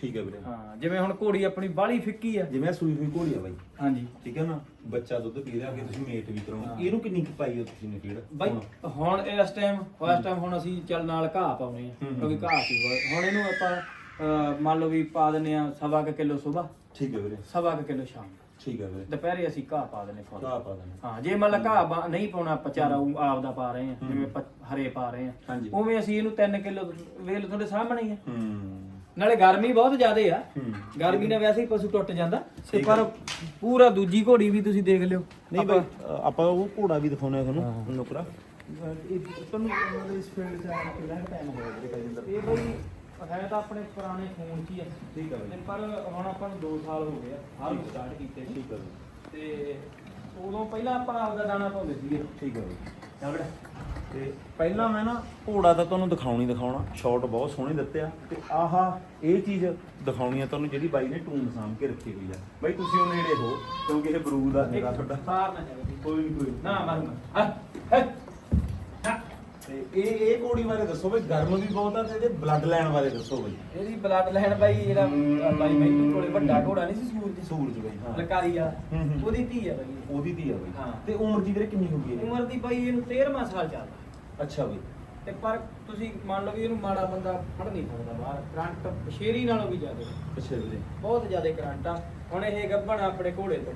S1: ਠੀਕ ਹੈ ਵੀਰੇ।
S2: ਹਾਂ ਜਿਵੇਂ ਹੁਣ ਘੋੜੀ ਆਪਣੀ ਬਾਲੀ ਫਿੱਕੀ ਆ।
S1: ਜਿਵੇਂ ਆਹ ਸੂਈ ਹੋਈ ਘੋੜੀ ਆ ਬਾਈ।
S2: ਹਾਂਜੀ।
S1: ਠੀਕ ਹੈ ਨਾ? ਬੱਚਾ ਦੁੱਧ ਪੀ ਰਿਹਾ ਕਿ ਤੁਸੀਂ ਮੇਟ ਵੀ ਕਰਾਉਣਾ ਇਹਨੂੰ ਕਿੰਨੀ ਕੁ ਪਾਈ ਹੋ ਤੁਸੀਂ ਨੇ ਫੀਡ
S2: ਬਈ ਹੁਣ? ਇਸ ਟਾਈਮ ਫਸਟ ਟਾਈਮ ਹੁਣ ਅਸੀਂ ਚੱਲ ਨਾਲ ਘਾਹ ਪਾਉਨੇ ਆ। ਕਿਉਂਕਿ ਘਾਹ ਸੀ ਬਹੁਤ। ਹੁਣ ਇਹਨੂੰ ਆਪਾਂ ਅਹ, ਮੰਨ ਲਓ ਵੀ ਪਾ ਦਿੰਨੇ ਆ ਸਵਾ ਕੁ ਕਿਲੋ ਸਵੇਰ।
S1: ਠੀਕ ਹੈ ਵੀਰੇ।
S2: ਸਵਾ ਕੁ ਕਿਲੋ ਸ਼ਾਮ
S1: ਠੀਕ ਹੈ ਵੀਰੇ।
S2: ਦੁਪਹਿਰੇ ਅਸੀਂ ਘਾਹ ਪਾ ਦਿੰਨੇ ਫੁੱਲ
S1: ਘਾਹ ਪਾ ਦੇਣਾ
S2: ਹਾਂ। ਜੇ ਮੰਨ ਲਾ ਘਾਹ ਬਾ- ਨਹੀਂ ਪਾਉਣਾ ਆਪਾਂ ਚਾਰਾ ਉਹ ਆਪ ਦਾ ਪਾ ਰਹੇ ਆ ਜਿਵੇਂ ਹਰੇ ਪਾ ਰਹੇ ਆ
S1: ਹਾਂਜੀ।
S2: ਉਵੇਂ ਅਸੀਂ ਇਹਨੂੰ 3 ਕਿਲੋ ਵੇਲ ਤੁਹਾਡੇ ਸਾਹਮਣੇ ਹੀ ਆ।
S1: ਹੂੰ।
S2: ਨਾਲੇ ਗਰਮੀ ਬਹੁਤ ਜ਼ਿਆਦੇ ਆ।
S1: ਹੂੰ।
S2: ਗਰਮੀ ਨਾਲ ਵੈਸੇ ਹੀ ਪਸ਼ੂ ਟੁੱਟ ਜਾਂਦਾ। ਤੇ ਪਰ ਪੂਰਾ ਦੂਜੀ ਘੋੜੀ ਵੀ ਤੁਸੀਂ ਦੇਖ ਲਿਓ।
S1: ਨਹੀਂ ਬਾਈ ਅ, ਆਪਾਂ ਉਹ ਘੋੜਾ ਵੀ ਦਿਖਾਉਣਾ ਤੁਹਾਨੂੰ ਨੁਕਰਾ। ਇਹ ਤੁਹਾਨੂੰ ਇਸ ਫੀਲਡ ਚ ਆਉਣ ਕਿੰਨਾ ਟਾਈਮ ਹੋਇਆ ਵੀਰੇ
S2: ਇਹ ਬਈ ਹੈ ਤਾਂ ਆਪਣੇ ਪੁਰਾਣੇ ਫੋਨ 'ਚ ਹੀ ਆ
S1: ਠੀਕ ਹੈ
S2: ਤੇ ਪਰ ਹੁਣ ਆਪਾਂ ਨੂੰ 2 ਸਾਲ ਹੋ ਗਏ ਆ ਹਰ ਸਟਾਰਟ ਕੀਤੇ
S1: ਠੀਕ ਹੈ
S2: ਤੇ ਉਦੋਂ ਪਹਿਲਾਂ ਆਪਾਂ ਆਪਦਾ ਦਾਣਾ ਪਾਉਂਦੇ ਸੀਗੇ।
S1: ਠੀਕ ਹੈ ਬਈ।
S2: ਚਵੜ
S1: ਤੇ ਪਹਿਲਾਂ ਮੈਂ ਨਾ ਘੋੜਾ ਤਾਂ ਤੁਹਾਨੂੰ ਦਿਖਾਉਣੀ ਦਿਖਾਉਣਾ। ਸ਼ਾਟ ਬਹੁਤ ਸੋਹਣੇ ਦਿੱਤੇ ਆ ਤੇ ਆਹਾ ਇਹ ਚੀਜ਼ ਦਿਖਾਉਣੀ ਆ ਤੁਹਾਨੂੰ ਜਿਹੜੀ ਬਾਈ ਨੇ ਟੂਨ ਸਾਂਭ ਕੇ ਰੱਖੀ ਹੋਈ ਆ। ਬਾਈ ਤੁਸੀਂ ਉਹ ਨੇੜੇ ਹੋ ਕਿਉਂਕਿ ਇਹ ਬਰੂਦ ਆ ਮੇਰਾ ਤੁਹਾਡਾ।
S2: ਸਾਰ ਨਾ ਜਾਵੇ।
S1: ਕੋਈ ਨਹੀਂ ਕੋਈ ਨੀ।
S2: ਨਾ ਮਰ ਹਾਂ ਹਾਂ।
S1: ਤੇ ਇਹ ਇਹ ਘੋੜੀ ਬਾਰੇ ਦੱਸੋ ਬਈ ਗਰਮ ਵੀ ਬਹੁਤ ਆ ਤੇ ਇਹਦੇ ਬਲੱਡ ਲੈਣ ਬਾਰੇ ਦੱਸੋ ਬਈ।
S2: ਇਹਦੀ ਬਲੱਡ ਲਾਈਨ ਬਾਈ ਜਿਹੜਾ ਅ, ਬਾਈ ਮੈਨੂੰ ਕੋਲੇ ਵੱਡਾ ਘੋੜਾ ਨਹੀਂ ਸੀ ਸੂਰਜ
S1: ਸੂਰਜ ਬਈ ਹਾਂ।
S2: ਲਕਾਰੀ ਆ
S1: ਹੂੰ, ਹੂੰ।
S2: ਉਹਦੀ ਧੀ ਆ ਬਾਈ।
S1: ਉਹਦੀ ਦੀ ਆ ਬਈ।
S2: ਹਾਂ।
S1: ਤੇ ਉਮਰ ਦੀ ਵੀਰੇ ਕਿੰਨੀ ਹੋ ਗਈ
S2: ਉਮਰ ਦੀ ਬਾਈ ਇਹਨੂੰ 13ਵਾਂ ਸਾਲ ਚੱਲਦਾ।
S1: ਅੱਛਾ ਬਈ।
S2: ਤੇ ਪਰ ਤੁਸੀਂ ਮੰਨ ਲਓ ਵੀ ਇਹਨੂੰ ਮਾੜਾ ਬੰਦਾ ਫੜ ਨਹੀਂ ਸਕਦਾ ਬਾਹਰ। ਕਰੰਟ ਸ਼ੇਰੀ ਨਾਲੋਂ ਵੀ ਜ਼ਿਆਦਾ।
S1: ਅੱਛਾ ਵੀਰੇ।
S2: ਬਹੁਤ ਜ਼ਿਆਦਾ ਕਰੰਟ ਆ। ਹੁਣ ਇਹ ਗੱਭਣ ਆਪਣੇ ਘੋੜੇ ਤੋਂ।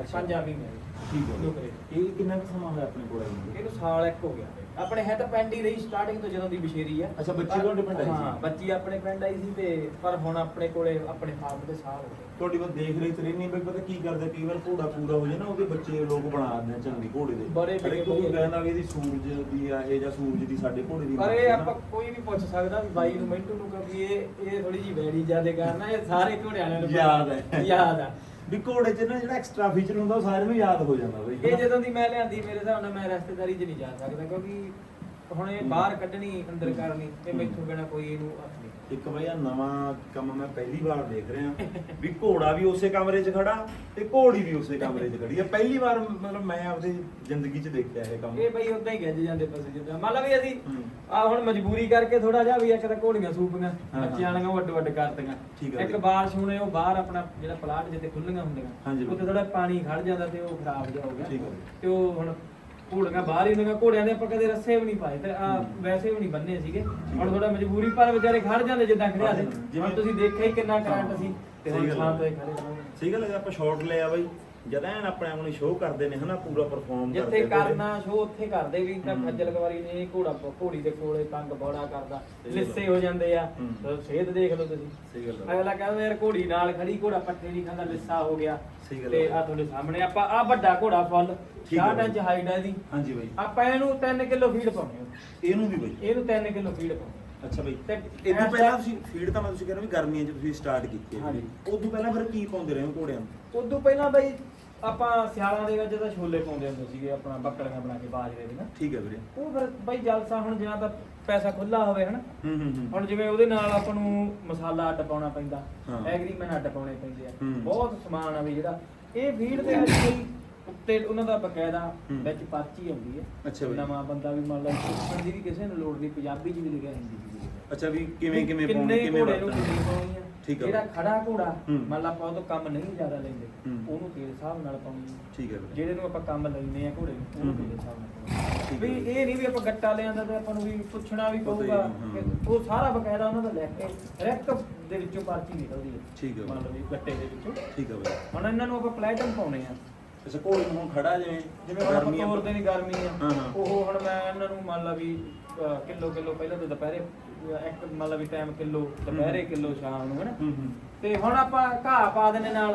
S1: ਅੱਛਾ।
S2: ਪੰਜਾਂ ਮਹੀਨੇ ਦੀ।
S1: ਠੀਕ ਹੈ
S2: ਨੁਕਰੇ।
S1: ਇਹ ਕਿੰਨਾ ਕੁ ਸਮਾਂ ਹੋਇਆ ਆਪਣੇ ਕੋਲ ਆਈ ਨੂੰ?
S2: ਇਹਨੂੰ ਸਾਲ ਇੱਕ ਹੋ ਗਿਆ ਆਪਣੇ ਹੈ ਤਾਂ ਪਿੰਡ ਹੀ ਰਹੀ ਸਟਾਰਟਿੰਗ ਤੋਂ ਜਦੋਂ ਦੀ ਬਸ਼ੇਰੀ ਆ
S1: ਅੱਛਾ, ਬੱਚੀ
S2: ਪਰ-
S1: ਤੁਹਾਡੇ ਪਿੰਡ ਆਈ ਸੀ?
S2: ਹਾਂ ਬੱਚੀ ਆਪਣੇ ਪਿੰਡ ਆਈ ਸੀ ਤੇ ਪਰ ਹੁਣ ਆਪਣੇ ਕੋਲੇ ਆਪਣੇ ਫਾਰਮ ਦੇ ਸਾਲ ਹੋ ਗਏ
S1: ਤੁਹਾਡੀ ਬਸ ਦੇਖ ਰਹੀ ਤੇ ਨਹੀਂ ਬਈ ਪਤਾ ਕੀ ਕਰਦੇ ਕਈ ਵਾਰ ਘੋੜਾ ਪੂਰਾ ਹੋ ਜਾਏ ਨਾ ਉਹਦੇ ਬੱਚੇ ਲੋਕ ਬਣਾ ਦਿੰਦੇ ਆ ਚੰਗੀ ਘੋੜੇ ਦੇ
S2: ਬੜੇ ਬੜੇ
S1: ਕੋਈ ਕਹਿੰਦਾ ਵੀ ਇਹਦੀ ਸੂਰਜ ਦੀ ਆ ਇਹ ਜਾਂ ਸੂਰਜ ਦੀ ਸਾਡੇ ਘੋੜੇ ਦੀ
S2: ਪਰ ਇਹ। ਆਪਾਂ ਕੋਈ ਵੀ ਪੁੱਛ ਸਕਦਾ ਵੀ ਬਾਈ ਨੂੰ ਮਿੰਟੂ ਨੂੰ ਕਿਉਂਕਿ ਇਹ ਇਹ ਥੋੜੀ ਜੀ ਵੈੜੀ ਜ਼ਿਆਦੇ ਕਰਨਾ ਇਹ ਸਾਰੇ ਘੋੜੇ ਵਾਲਿਆਂ ਨੂੰ
S1: ਯਾਦ ਹੈ।
S2: ਯਾਦ ਆ
S1: ਵੀ ਘੋੜੇ 'ਚ ਨਾ ਜਿਹੜਾ ਐਕਸਟਰਾ ਫੀਚਰ ਹੁੰਦਾ ਉਹ ਸਾਰਿਆਂ ਨੂੰ ਯਾਦ ਹੋ ਜਾਂਦਾ ਬਈ
S2: ਇਹ ਜਦੋਂ ਦੀ ਮੈਂ ਲਿਆਂਦੀ ਮੇਰੇ ਹਿਸਾਬ ਨਾਲ ਮੈਂ ਰਿਸ਼ਤੇਦਾਰੀ 'ਚ ਨਹੀਂ ਜਾ ਸਕਦਾ ਕਿਉਂਕਿ ਹੁਣ ਇਹ ਬਾਹਰ ਕੱਢਣੀ ਅੰਦਰ ਕਰਨੀ ਤੇ ਮੈਥੋਂ ਬਿਨਾ ਕੋਈ ਇਹਨੂੰ ਹੱਥ ਨਹੀਂ।
S1: ਇੱਕ ਬਈ ਆ ਨਵਾਂ ਕੰਮ ਮੈਂ ਪਹਿਲੀ ਵਾਰ ਦੇਖ ਰਿਹਾ ਵੀ ਘੋੜਾ ਵੀ ਉਸੇ ਕਮਰੇ 'ਚ ਖੜਾ ਤੇ ਘੋੜੀ ਵੀ ਉਸੇ ਕਮਰੇ 'ਚ ਖੜੀ ਆ ਪਹਿਲੀ ਵਾਰ ਮਤਲਬ ਮੈਂ ਆਪਦੀ ਜ਼ਿੰਦਗੀ 'ਚ ਦੇਖਿਆ ਇਹ ਕੰਮ
S2: ਇਹ ਬਈ ਉਦਾਂ ਹੀ ਗੱਜ ਜਾਂਦੇ ਪਸੇ ਜਿੱਦਾਂ ਮੰਨ ਲਾ ਵੀ ਅਸੀਂ
S1: ਹੂੰ।
S2: ਆ ਹੁਣ ਮਜਬੂਰੀ ਕਰਕੇ ਥੋੜਾ ਜਿਹਾ ਵੀ ਇੱਕ ਤਾਂ ਘੋੜੀਆਂ ਸੂਪੀਆਂ
S1: ਹਾਂ।
S2: ਬੱਚਿਆਂ ਵਾਲੀਆਂ ਵੱਡ ਵੱਡ ਕਰਤੀਆਂ
S1: ਠੀਕ ਆ
S2: ਇੱਕ
S1: ਬਈ।
S2: ਬਾਰ ਸੁਣੇ ਉਹ ਬਾਹਰ ਆਪਣਾ ਜਿਹੜਾ ਪਲਾਟ ਜਿੱਤੇ ਖੁੱਲੀਆਂ ਹੁੰਦੀਆਂ। ਉੱਥੇ ਥੋੜਾ ਪਾਣੀ ਖੜ ਜਾਂਦਾ ਤੇ ਉਹ ਖਰਾਬ ਜਿਹਾ ਹੋ ਗਿਆ
S1: ਠੀਕ ਆ ਬਈ।
S2: ਤੇ ਉਹ ਹੁਣ ਘੋੜੀਆਂ ਬਾਹਰ ਹੀ ਹੁੰਦੀਆਂ ਘੋੜਿਆਂ ਦੇ ਆਪਾਂ ਕਦੇ ਰੱਸੇ ਵੀ ਨਹੀਂ ਪਾਏ ਤੇ ਆ। ਵੈਸੇ ਵੀ ਨਹੀਂ ਬੰਨੇ ਸੀਗੇ। ਹੁਣ ਥੋੜਾ ਮਜਬੂਰੀ ਪਰ ਵਿਚਾਰੇ ਖੜ ਜਾਂਦੇ ਜਿੱਦਾਂ ਖੜਿਆ ਸੀ
S1: ਜਿਵੇਂ-
S2: ਤੁਸੀਂ ਦੇਖਿਆ ਹੀ ਕਿੰਨਾ ਕਰੰਟ ਸੀ ਤੇ
S1: ਸਹੀ
S2: ਹੁਣ। ਤੇ ਖੜੇ
S1: ਸਹੀ ਗੱਲ ਹੈ ਆਪਾਂ ਸ਼ਾਟ ਲਿਆ ਬਾਈ ਜਦ ਐਨ ਆਪਣੇ ਆਪ ਨੂੰ ਸ਼ੋਅ ਕਰਦੇ ਨੇ ਹਨਾ ਪੂਰਾ ਪਰਫਾਰਮ ਕਰਦੇ
S2: ਜਿੱਥੇ
S1: ਆ।
S2: ਕਰਨਾ ਸ਼ੋ ਉੱਥੇ ਕਰਦੇ ਵੀ ਤਾਂ। ਖੱਜਲ ਖਵਾਰੀ ਨੇ ਇਹ ਘੋੜਾ ਘੋੜੀ ਦੇ ਕੋਲੇ ਤੰਗ ਬੜਾ ਕਰਦਾ
S1: ਸਹੀ ਗੱਲ
S2: ਲਿੱਸੇ ਹੋ ਜਾਂਦੇ ਆ। ਤਾਂ ਸਿਹਤ ਦੇਖ ਲਓ ਤੁਸੀਂ
S1: ਸਹੀ ਗੱਲ ਆ।
S2: ਅਗਲਾ ਕਹਿੰਦਾ ਯਾਰ ਘੋੜੀ ਨਾਲ ਖੜੀ ਘੋੜਾ ਪੱਠੇ ਨਹੀਂ ਖਾਂਦਾ ਲਿੱਸਾ ਹੋ ਗਿਆ
S1: ਸਹੀ ਗੱਲ
S2: ਤੇ
S1: ਆ।
S2: ਆ ਤੁਹਾਡੇ ਸਾਹਮਣੇ ਆਪਾਂ ਆ ਵੱਡਾ ਘੋੜਾ ਫੁੱਲ
S1: ਠੀਕ ਆ
S2: 60 ਇੰਚ ਹਾਈਟ ਹੈ ਦੀ
S1: ਹਾਂਜੀ ਬਾਈ
S2: ਆਪਾਂ ਇਹਨੂੰ 3 ਕਿਲੋ ਫੀਡ ਪਾਉਣੀ ਆ।
S1: ਇਹਨੂੰ ਵੀ ਬਾਈ
S2: ਇਹਨੂੰ 3 ਕਿਲੋ ਫੀਡ ਪਾਉਣੀ
S1: ਅੱਛਾ ਬਾਈ
S2: ਤੇ ਇਸ
S1: ਪਹਿਲਾਂ ਤੁਸੀਂ ਫੀਡ ਤਾਂ ਮੈਂ ਤੁਸੀਂ ਕਹਿੰਦੇ ਵੀ ਗਰਮੀਆਂ 'ਚ ਤੁਸੀਂ ਸਟਾਰਟ ਕੀਤੀ ਹੈ
S2: ਹਾਂਜੀ।
S1: ਉਦੋਂ ਪਹਿਲਾਂ ਫਿਰ ਕੀ ਪਾਉਂਦੇ ਰਹੇ ਹੋ ਘੋੜਿਆਂ ਨੂੰ
S2: ਉਦੋਂ ਪਹਿਲਾਂ ਬਈ ਆਪਾਂ ਸਿਆਲਾਂ ਦੇ ਵਿੱਚ ਤਾਂ ਛੋਲੇ ਪਾਉਂਦੇ ਹੁੰਦੇ ਸੀਗੇ ਆਪਣਾ ਬੱਕਲੀਆਂ ਬਣਾ ਕੇ ਬਾਜਰੇ ਦੀਆਂ
S1: ਠੀਕ ਹੈ ਵੀਰੇ।
S2: ਉਹ ਫਿਰ ਬਈ ਜਲਸਾ ਹੁਣ ਜਾਂ ਤਾਂ ਪੈਸਾ ਖੁੱਲਾ ਹੋਵੇ ਹਨਾ?
S1: ਹੂੰ ਹੂੰ ਹੂੰ।
S2: ਹੁਣ ਜਿਵੇਂ ਉਹਦੇ ਨਾਲ ਆਪਾਂ ਨੂੰ ਮਸਾਲਾ ਅੱਡ ਪਾਉਣਾ ਪੈਂਦਾ
S1: ਹਾਂ।
S2: ਐਗਰੀਮੈਂਟ ਅੱਡ ਪਾਉਣੇ ਪੈਂਦੇ ਆ।
S1: ਹੂੰ।
S2: ਬਹੁਤ ਸਮਾਨ ਆ ਵੀ ਜਿਹੜਾ ਇਹ ਫੀਡ ਦੇ ਵਿੱਚ ਕੋਈ ਉੱਤੇ ਉਹਨਾਂ ਦਾ ਬਕਾਇਦਾ
S1: ਹੂੰ।
S2: ਵਿੱਚ ਪਰਚੀ ਆਉਂਦੀ ਹੈ
S1: ਅੱਛਾ ਬਈ।
S2: ਨਵਾਂ ਬੰਦਾ ਵੀ ਮੰਨ ਲਓ ਸਿੱਖਣ ਦੀ ਵੀ ਕਿਸੇ ਨੂੰ ਲੋੜ ਨਹੀਂ ਪੰਜਾਬੀ ਚ ਵੀ ਲਿਖਿਆ ਹਿੰਦੀ ਚ ਵੀ ਲਿਖਿਆ।
S1: ਅੱਛਾ ਵੀ ਕਿਵੇਂ ਕਿਵੇਂ ਪਾਉਣੀ
S2: ਕਿੰਨੇ
S1: ਕਿਵੇਂ
S2: ਘੋੜੇ ਨੂੰ
S1: ਵਰਤਣੀ?
S2: ਕਿੰਨੀ ਪਾਉਣੀ ਆ।
S1: ਠੀਕ ਆ
S2: ਜਿਹੜਾ। ਖੜਾ ਘੋੜਾ
S1: ਹੂੰ।
S2: ਮੰਨ ਲਾ ਆਪਾਂ ਉਹ ਤੋਂ ਕੰਮ ਨਹੀਂ ਜ਼ਿਆਦਾ ਲੈਂਦੇ
S1: ਹੂੰ।
S2: ਉਹਨੂੰ ਤੇਲ ਹਿਸਾਬ ਨਾਲ ਪਾਉਣੀ ਆ।
S1: ਠੀਕ ਹੈ ਵੀਰੇ
S2: ਜਿਹੜੇ ਨੂੰ ਆਪਾਂ ਕੰਮ ਲੈਂਦੇ ਆ ਘੋੜੇ ਨੂੰ ਉਹਨੂੰ
S1: ਹੂੰ।
S2: ਤੇਲ ਹਿਸਾਬ ਨਾਲ ਪਾਉਣੀ
S1: ਠੀਕ
S2: ਵੀ
S1: ਹੈ।
S2: ਇਹ ਨਹੀਂ ਵੀ ਆਪਾਂ ਗੱਟਾ ਲਿਆਂਦਾ ਤੇ ਆਪਾਂ ਨੂੰ ਵੀ ਪੁੱਛਣਾ ਵੀ
S1: ਪਤਾ ਹੀ
S2: ਪਊਗਾ
S1: ਨਹੀਂ,
S2: ਕਿ ਉਹ ਸਾਰਾ ਬਕਾਇਦਾ ਉਹਨਾਂ ਦਾ ਲੈ ਕੇ ਰੈਕ ਦੇ ਵਿੱਚੋਂ ਪਰਚੀ ਨਿਕਲਦੀ ਹੈ
S1: ਠੀਕ ਹੈ
S2: ਮੰਨ ਲਓ ਵੀ ਗੱਟੇ ਦੇ ਵਿੱਚੋਂ
S1: ਠੀਕ ਹੈ ਬਾਈ
S2: ਹੁਣ ਇਹਨਾਂ ਨੂੰ ਆਪਾਂ ਪਲੈਟਨ ਪਾਉਣੇ ਆ
S1: ਅੱਛਾ ਘੋੜੇ ਨੂੰ ਹੁਣ ਖੜਾ ਜਿਵੇਂ
S2: ਜਿਵੇਂ ਹੁਣ ਆਪਾਂ
S1: ਗਰਮੀਆਂ
S2: ਤੋਰਦੇ ਨਹੀਂ ਗਰਮੀ ਆ
S1: ਹਾਂ।
S2: ਉਹ ਹੁਣ ਮੈਂ ਇਹਨਾਂ ਨੂੰ ਮੰਨ ਲਾ ਵੀ ਕਿਲੋ ਕਿਲੋ ਪਹਿਲਾਂ ਤਾਂ ਦੁਪਹਿਰੇ ਇੱਕ ਮੰਨ ਲਾ ਵੀ ਟਾਈਮ ਕਿਲੋ ਦੁਪਹਿਰੇ ਕਿਲੋ ਸ਼ਾਮ ਨੂੰ ਹੈ ਨਾ
S1: ਹੂੰ ਹੂੰ
S2: ਤੇ ਹੁਣ ਆਪਾਂ ਘਾਹ ਪਾ ਦਿੰਨੇ ਨਾਲ।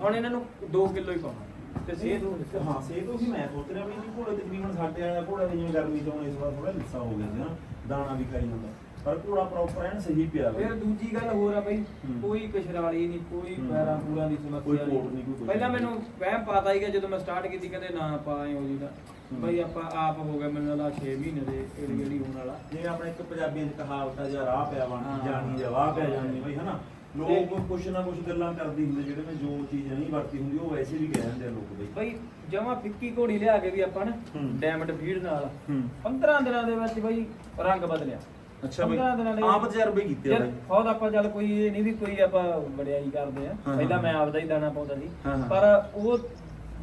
S2: ਹੁਣ ਇਹਨਾਂ ਨੂੰ 2 ਕਿਲੋ ਹੀ ਪਾਉਣਾ ਤੇ ਦਿੱਕਤ।
S1: ਹਾਂ ਸੇ ਤੋਂ ਵੀ ਮੈਂ ਸੋਚ ਰਿਹਾ ਵੀ ਜੀ ਘੋੜੇ ਤਕਰੀਬਨ ਸਾਡੇ ਵਾਲਾ ਘੋੜਾ ਜਿਵੇਂ ਗਰਮੀ ਤੋਂ ਇਸ ਵਾਰ ਥੋੜਾ ਲਿੱਸਾ ਹੋ ਗਿਆ ਸੀ ਨਾ ਦਾਣਾ ਵੀ ਖਾਈ ਜਾਂਦਾ ਪਰ ਘੋੜਾ ਪ੍ਰੋਪਰ ਐਨ ਸਹੀ ਪਿਆ ਵਾ।
S2: ਫਿਰ ਦੂਜੀ ਗੱਲ ਹੋਰ ਆ ਬਈ
S1: ਹੂੰ।
S2: ਕੋਈ ਕਸ਼ਰਾਲੀ ਨਹੀਂ ਕੋਈ
S1: ਹੂੰ।
S2: ਪੈਰਾਂ ਪੂਰਾਂ ਦੀ ਸਮੱਸਿਆ
S1: ਕੋਈ ਕੋਟ ਨਹੀਂ, ਕੋਈ ਕੁਛ
S2: ਪਹਿਲਾਂ
S1: ਨਹੀਂ।
S2: ਮੈਨੂੰ ਵਹਿਮ ਪਤਾ ਸੀਗਾ ਜਦੋਂ ਮੈਂ ਸਟਾਰਟ ਕੀਤੀ ਕਹਿੰਦੇ ਨਾ ਪਾਏ ਹੋ ਜੀ ਦਾ
S1: ਹੂੰ।
S2: ਬਈ ਆਪਾਂ ਆਪ ਹੋ ਗਏ ਮੈਨੂੰ ਲੱਗਦਾ 6 ਮਹੀਨੇ ਦੇ ਏੜੀ ਏੜੀ ਹੋਣ ਵਾਲਾ
S1: ਜਿਵੇਂ ਆਪਣੇ ਇੱਕ ਪੰਜਾਬੀਆਂ ਚ ਕਹਾਵਤ ਆ ਜਾਂ ਰਾਹ ਪਿਆ ਬਣ
S2: ਹਾਂ।
S1: ਜਾਣੀ ਜਾਂ ਵਾਹ ਪਿਆ ਜਾਣੀ ਬਈ ਹਨਾ ਲੋਕ ਕੁਛ ਨਾ ਕੁਛ ਗੱਲਾਂ ਕਰਦੇ ਹੁੰਦੇ ਜਿਹੜੇ ਮੈਂ ਜੋ ਚੀਜ਼ ਨਹੀਂ ਵਰਤੀ ਹੁੰਦੀ ਉਹ ਵੈਸੇ ਵੀ ਕਹਿ ਦਿੰਦੇ ਆ ਲੋਕ ਬਈ
S2: ਬਈ ਜਮਾ ਫਿੱਕੀ ਘੋੜੀ ਲਿਆ ਕੇ ਵੀ ਆਪਾਂ ਨਾ
S1: ਹੂੰ।
S2: ਡੈਮਡ ਫੀਡ ਨਾਲ
S1: ਹੂੰ
S2: 15 ਦਿਨਾਂ ਦੇ ਵਿੱਚ ਬਈ ਰੰਗ ਬਦਲਿਆ
S1: ਅੱਛਾ ਬਈ
S2: 15 ਦਿਨਾਂ ਦੇ
S1: ਆਪ ਤਜਰਬੇ ਕੀਤੇ ਆ
S2: ਯਾਰ
S1: ਬਈ।
S2: ਖੁਦ ਆਪਾਂ ਚੱਲ ਕੋਈ ਇਹ ਨਹੀਂ ਵੀ ਕੋਈ ਆਪਾਂ ਵਡਿਆਈ ਕਰਦੇ ਆ।
S1: ਹਾਂ,
S2: ਪਹਿਲਾਂ
S1: ਹਾਂ।
S2: ਮੈਂ ਆਪਦਾ ਹੀ ਦਾਣਾ ਪਾਉਂਦਾ ਸੀ।
S1: ਹਾਂ, ਹਾਂ।
S2: ਪਰ ਉਹ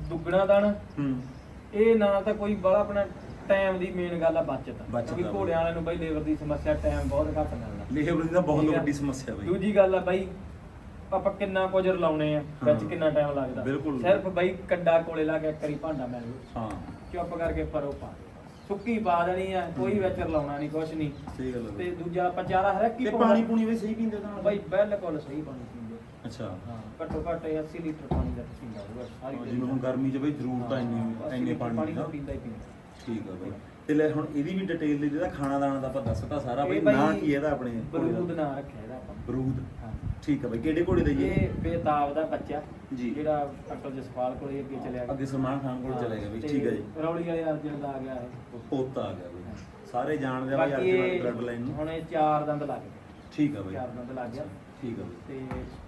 S2: ਦੁੱਗਣਾ ਦਾਣਾ
S1: ਹੂੰ।
S2: ਇਹ ਨਾ ਤਾਂ ਕੋਈ ਬੜਾ ਆਪਣਾ ਟਾਈਮ ਦੀ ਮੇਨ ਗੱਲ ਆ ਬਚਤ।
S1: ਬਚਤ
S2: ਕਿਉਂਕਿ
S1: ਆ
S2: ਘੋੜਿਆਂ ਵਾਲਿਆਂ ਨੂੰ ਬਈ ਲੇਬਰ ਦੀ ਸਮੱਸਿਆ ਟਾਈਮ ਬਹੁਤ ਘੱਟ ਮਿਲਦਾ
S1: ਲੇਬਰ ਦੀ ਤਾਂ ਬਹੁਤ
S2: ਠੀਕ ਆ।
S1: ਵੱਡੀ ਸਮੱਸਿਆ ਬਈ।
S2: ਦੂਜੀ ਗੱਲ ਆ ਬਾਈ ਆਪਾਂ ਕਿੰਨਾ ਕੁਝ ਰਲਾਉਣੇ ਆ ਵਿੱਚ
S1: ਹਾਂ।
S2: ਕਿੰਨਾ ਟਾਈਮ ਲੱਗਦਾ।
S1: ਬਿਲਕੁਲ।
S2: ਸਿਰਫ ਬਾਈ ਕੱਡਾ ਕੋਲੇ ਲਾ ਕੇ ਇੱਕ ਵਾਰੀ ਭਾਂਡਾ ਮਿਲ
S1: ਹਾਂ।
S2: ਚੁੱਪ ਕਰਕੇ ਪਰੋ ਪਾ। ਸੁੱਕੀ ਪਾ ਦੇਣੀ ਆ ਕੋਈ ਵਿੱਚ ਰਲਾਉਣਾ ਨਹੀਂ ਕੁਛ ਨਹੀਂ।
S1: ਸਹੀ ਗੱਲ
S2: ਤੇ। ਦੂਜਾ ਆਪਾਂ ਚਾਰਾ ਹਰੇਕ ਹੀ
S1: ਤੇ
S2: ਪਾਉਣਾ।
S1: ਪਾਣੀ ਪੂਣੀ ਵੀ ਸਹੀ ਪੀਂਦੇ ਤਾਂ
S2: ਬਾਈ ਬਿਲਕੁਲ ਸਹੀ ਪਾਣੀ ਪੀਂਦੇ
S1: ਅੱਛਾ।
S2: ਹਾਂ ਘੱਟੋ ਘੱਟ 80 ਲੀਟਰ ਪਾਣੀ ਦਾ ਪੀਂਦਾ ਹੋਊਗਾ ਸਾਰੀ
S1: ਜਿਵੇਂ ਹੁਣ ਗਰਮੀ 'ਚ ਬਈ ਜ਼ਰੂਰਤ ਆ ਇੰਨੀ ਇੰਨੇ ਪਾਣੀ ਦੀ।
S2: ਪੀਂਦਾ ਹੀ ਪੀਂਦਾ।
S1: ਠੀਕ ਆ ਬਈ। ਤੇ ਲੈ ਹੁਣ ਇਹਦੀ ਵੀ ਡਿਟੇਲ ਦੇ ਜਿਹਦਾ ਖਾਣਾ ਦਾਣਾ ਦਾ ਆਪਾਂ ਦੱਸਤਾ ਸਾਰਾ ਬਈ
S2: ਇਹ ਬਾਈ
S1: ਨਾਂ ਕੀ ਇਹਦਾ ਆਪਣੇ ਘੋੜੇ ਦਾ?
S2: ਬਰੂਦ ਨਾਂ ਰੱਖਿਆ ਇਹਦਾ ਆਪਾਂ।
S1: ਬਰੂਦ?
S2: ਹਾਂ।
S1: ਠੀਕ ਆ ਬਈ ਕਿਹੜੇ ਘੋੜੇ ਦਾ ਜੀ ਇਹ?
S2: ਇਹ ਬੇਤਾਬ ਦਾ ਬੱਚਾ।
S1: ਜੀ।
S2: ਜਿਹੜਾ ਅਕਲ ਜਸਪਾਲ ਕੋਲੇ ਅੱਗੇ ਚਲਿਆ ਗਿਆ।
S1: ਅੱਗੇ ਸਲਮਾਨ ਖਾਨ ਕੋਲ ਚਲੇ ਗਿਆ ਬਈ ਠੀਕ ਆ ਜੀ।
S2: ਰੌਲੀ ਵਾਲੇ ਅਰਜਨ ਦਾ ਆ ਗਿਆ ਇਹ।
S1: ਪੋਤਾ ਆ ਗਿਆ ਬਈ। ਸਾਰੇ ਜਾਣਦੇ ਆ ਬਈ
S2: ਬਾਕੀ
S1: ਅਰਜਨ
S2: ਇਹ
S1: ਬਲੱਡ ਲਾਈਨ ਨੂੰ।
S2: ਹੁਣ ਇਹ ਚਾਰ ਦੰਦ ਲੱਗ ਗਏ।
S1: ਠੀਕ ਆ ਬਈ।
S2: ਚਾਰ ਦੰਦ ਲੱਗ ਗਿਆ।
S1: ਠੀਕ ਬਈ।
S2: ਤੇ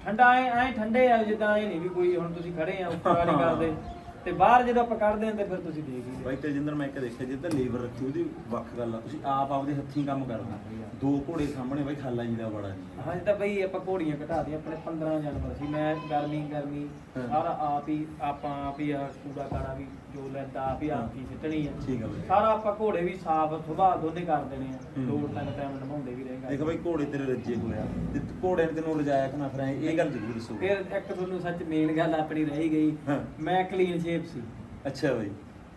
S2: ਠੰਡਾ ਐ ਐ ਠੰਡੇ ਆ ਜਿੱਦਾਂ ਇਹ ਨਹੀਂ ਵੀ ਕੋਈ ਹੁਣ ਤੁਸੀਂ ਖੜੇ ਆ ਉੱਪਰ ਵਾਲੀ
S1: ਹਾਂ।
S2: ਕਰਦੇ ਤੇ ਬਾਹਰ ਜਦੋਂ ਆਪਾਂ ਕੱਢਦੇ ਆਂ ਤੇ ਫਿਰ ਤੁਸੀਂ ਦੇਖ ਹੀ
S1: ਬਾਈ ਤੇਜਿੰਦਰ ਮੈਂ ਇੱਕ ਦੇਖਿਆ ਜਿੱਦਾਂ ਲੇਬਰ ਰੱਖੀ ਉਹਦੀ ਵੱਖ ਗੱਲ ਆ। ਤੁਸੀਂ ਆਪ ਆਪਦੇ ਹੱਥੀਂ ਕੰਮ ਕਰਨਾ। ਦੋ ਘੋੜੇ ਸਾਹਮਣੇ ਬਾਈ ਖਾਲਾ ਜੀ ਦਾ ਬੜਾ
S2: ਹਾਂ ਤਾਂ ਬਈ ਆਪਾਂ ਘੋੜੀਆਂ ਘਟਾ ਦੀਆਂ ਆਪਣੇ 15 ਜਾਨਵਰ ਸੀ। ਮੈਂ ਗਰਮੀ ਗਰਮੀ
S1: ਹਾਂ।
S2: ਸਾਰਾ ਆਪ ਹੀ ਆਪਾਂ ਆਪ ਹੀ ਆ ਕੂੜਾ ਕਾੜਾ ਵੀ ਜੋ ਲੈਂਦਾ ਆਪ ਹੀ ਆਪ ਹੀ ਸਿੱਟਣੀ ਆ।
S1: ਠੀਕ ਆ ਬਈ।
S2: ਸਾਰਾ ਆਪਾਂ ਘੋੜੇ ਵੀ ਸਾਫ਼ ਸੁਭਾਅ ਦੋਨੇ ਕਰ ਦੇਣੇ ਆ।
S1: ਹੂੰ।
S2: ਲੋੜ ਤੱਕ ਟਾਈਮ ਨਿਭਾਉਂਦੇ ਵੀ ਰਹੇਗਾ
S1: ਦੇਖ ਬਾਈ ਘੋੜੇ ਤੇਰੇ ਰੱਜੇ ਹੋਇਆ ਤੇ ਘੋੜੇ ਨੇ ਤੈਨੂੰ ਰਜਾਇਆ ਕਿ ਨਾ ਫਿਰ ਇਹ ਗੱਲ ਜ਼ਰੂਰ ਦੱਸੋ।
S2: ਫਿਰ ਇੱਕ ਤੁਹਾਨੂੰ ਸੱਚ ਮੇਨ ਗੱਲ ਆਪਣੀ ਰਹਿ ਗਈ।
S1: ਹਾਂ।
S2: ਮੈਂ ਕਲੀਨ ਸ਼ੇਪ ਸੀ।
S1: ਅੱਛਾ ਬਾਈ।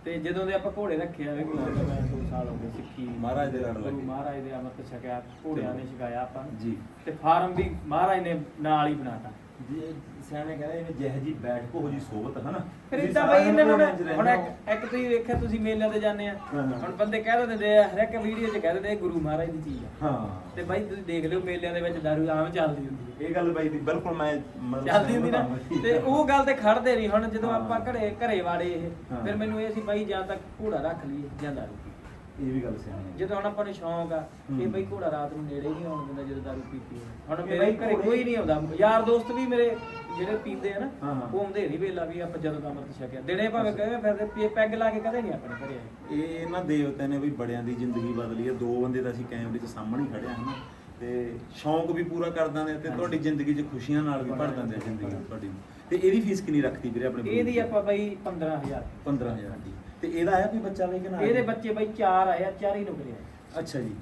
S2: ਤੇ ਜਦੋਂ ਦੇ ਆਪਾਂ ਘੋੜੇ ਰੱਖੇ ਆ ਵੀ ਲੱਗਦਾ ਮੈਂ 2 ਸਾਲ ਹੋ ਗਏ ਸਿੱਖੀ।
S1: ਮਹਾਰਾਜ ਦੇ ਲੜ ਲੱਗੇ।
S2: ਮਹਾਰਾਜ ਦੇ ਅੰਮ੍ਰਿਤ ਛਕਿਆ ਘੋੜਿਆਂ ਨੇ ਛਕਾਇਆ ਆਪਾਂ।
S1: ਜੀ।
S2: ਤੇ ਫਾਰਮ ਵੀ ਮਹਾਰਾਜ ਨੇ ਨਾਲ ਹੀ ਬਣਾਤਾ।
S1: ਜੀ ਸਿਆਣੇ ਕਹਿੰਦੇ ਇਹਨੇ ਜਿਹੋ ਜੀ ਬੈਠ ਕੋ ਜੀ ਸੋਬਤ ਹਨਾ
S2: ਫਿਰ
S1: ਤੁਸੀਂ
S2: ਇਦਾਂ
S1: ਸਾਰਾ
S2: ਬਈ ਇਹਨਾਂ ਨੂੰ
S1: ਘੋੜਿਆਂ 'ਚ
S2: ਹੁਣ
S1: ਹੋ।
S2: ਇੱਕ ਇੱਕ ਤੁਸੀਂ ਵੇਖਿਆ ਤੁਸੀਂ ਮੇਲਿਆਂ ਤੇ ਜਾਂਦੇ ਆ
S1: ਹਾਂ, ਹਾਂ।
S2: ਹੁਣ ਬੰਦੇ ਕਹਿ ਦਿੰਦੇ ਆ ਹਰ ਇੱਕ ਵੀਡੀਓ 'ਚ ਕਹਿ ਦਿੰਦੇ ਆ ਗੁਰੂ ਮਹਾਰਾਜ ਦੀ ਚੀਜ਼ ਆ
S1: ਹਾਂ
S2: ਤੇ ਬਾਈ ਤੁਸੀਂ ਦੇਖ ਲਿਓ ਮੇਲਿਆਂ ਦੇ ਵਿੱਚ ਦਾਰੂ ਆਮ ਚੱਲਦੀ ਹੁੰਦੀ ਹੈ
S1: ਇਹ ਗੱਲ ਬਾਈ ਦੀ ਬਿਲਕੁਲ ਮੈਂ ਮਤਲਬ
S2: ਚੱਲਦੀ ਹੁੰਦੀ ਨਾ
S1: ਸਹਿਮਤ ਹਾਂ।
S2: ਤੇ ਉਹ ਗੱਲ ਤੇ ਖੜਦੇ ਨਹੀਂ ਹੁਣ ਜਦੋਂ
S1: ਹਾਂ।
S2: ਆਪਾਂ ਘਰੇ ਘਰੇ ਵਾੜੇ ਇਹ
S1: ਹਾਂ।
S2: ਫਿਰ ਮੈਨੂੰ ਇਹ ਸੀ ਬਾਈ ਜਾਂ ਤਾਂ ਘੋੜਾ ਰੱਖ ਲਈਏ ਜਾਂ ਦਾਰੂ
S1: ਇਹ ਵੀ ਗੱਲ ਸਿਆਣੀ ਹੈ।
S2: ਜਦੋਂ ਹੁਣ ਆਪਾਂ ਨੂੰ ਸ਼ੌਂਕ ਆ
S1: ਹੂੰ।
S2: ਇਹ ਬਈ ਘੋੜਾ ਰਾਤ ਨੂੰ ਨੇੜੇ ਨਹੀਂ ਆਉਣ ਦਿੰਦਾ ਜਦੋਂ ਦਾਰੂ ਪੀਤੀ ਹੋਵੇ। ਹੁਣ ਮੇਰੇ
S1: ਬਈ
S2: ਘਰੇ
S1: ਘੋੜੇ-
S2: ਕੋਈ ਨਹੀਂ ਆਉਂਦਾ। ਯਾਰ ਦੋਸਤ ਵੀ ਮੇਰੇ ਜਿਹੜੇ ਪੀਂਦੇ ਆ ਨਾ
S1: ਹਾਂ, ਹਾਂ।
S2: ਉਹ ਆਉਂਦੇ ਨਹੀਂ ਵੇਲਾ ਵੀ ਆਪਾਂ ਜਦੋਂ ਦਾ ਅੰਮ੍ਰਿਤ ਛਕਿਆ। ਦਿਨੇ ਭਾਵੇਂ ਕਹੇ ਫਿਰਦੇ ਪੀ ਪੈਗ ਲਾ ਕੇ ਕਦੇ ਨਹੀਂ ਆਪਣੇ ਘਰੇ ਆਏ।
S1: ਇਹ ਇਹਨਾਂ ਦੇਵਤਿਆਂ ਨੇ ਵੀ ਬੜਿਆਂ ਦੀ ਜ਼ਿੰਦਗੀ ਬਦਲੀ ਹੈ ਦੋ ਬੰਦੇ ਤਾਂ ਅਸੀਂ ਕੈਮਰੇ 'ਚ ਸਾਹਮਣੇ ਹੀ ਖੜਿਆ ਹਨਾ। ਤੇ ਸ਼ੌਂਕ ਵੀ ਪੂਰਾ ਕਰ ਦਿੰਦੇ ਆ ਤੇ ਤੁਹਾਡੀ ਜ਼ਿੰਦਗੀ 'ਚ ਖੁਸ਼ੀਆਂ ਨਾਲ ਵੀ ਭਰ ਦਿੰਦੇ ਆ ਜ਼ਿੰਦਗੀ ਨੂੰ ਤੁਹਾਡੀ। ਤੇ ਇਹਦੀ ਫੀਸ ਕਿੰਨੀ ਰੱਖਤੀ ਵੀਰੇ ਆਪਣੇ
S2: ਇਹਦੀ? ਆਪਾਂ ਬਈ 15000
S1: 15000 ਦੀ ਤੇ ਇਹਦਾ ਆਇਆ ਕੋਈ ਬੱਚਾ ਵੇ ਕਿ ਨਾ
S2: ਇਹਦੇ? ਬੱਚੇ ਬਈ ਚਾਰ ਆਏ ਆ ਚਾਰ ਹੀ ਨੁਕਰੇ ਆਏ।
S1: ਅੱਛਾ ਜੀ।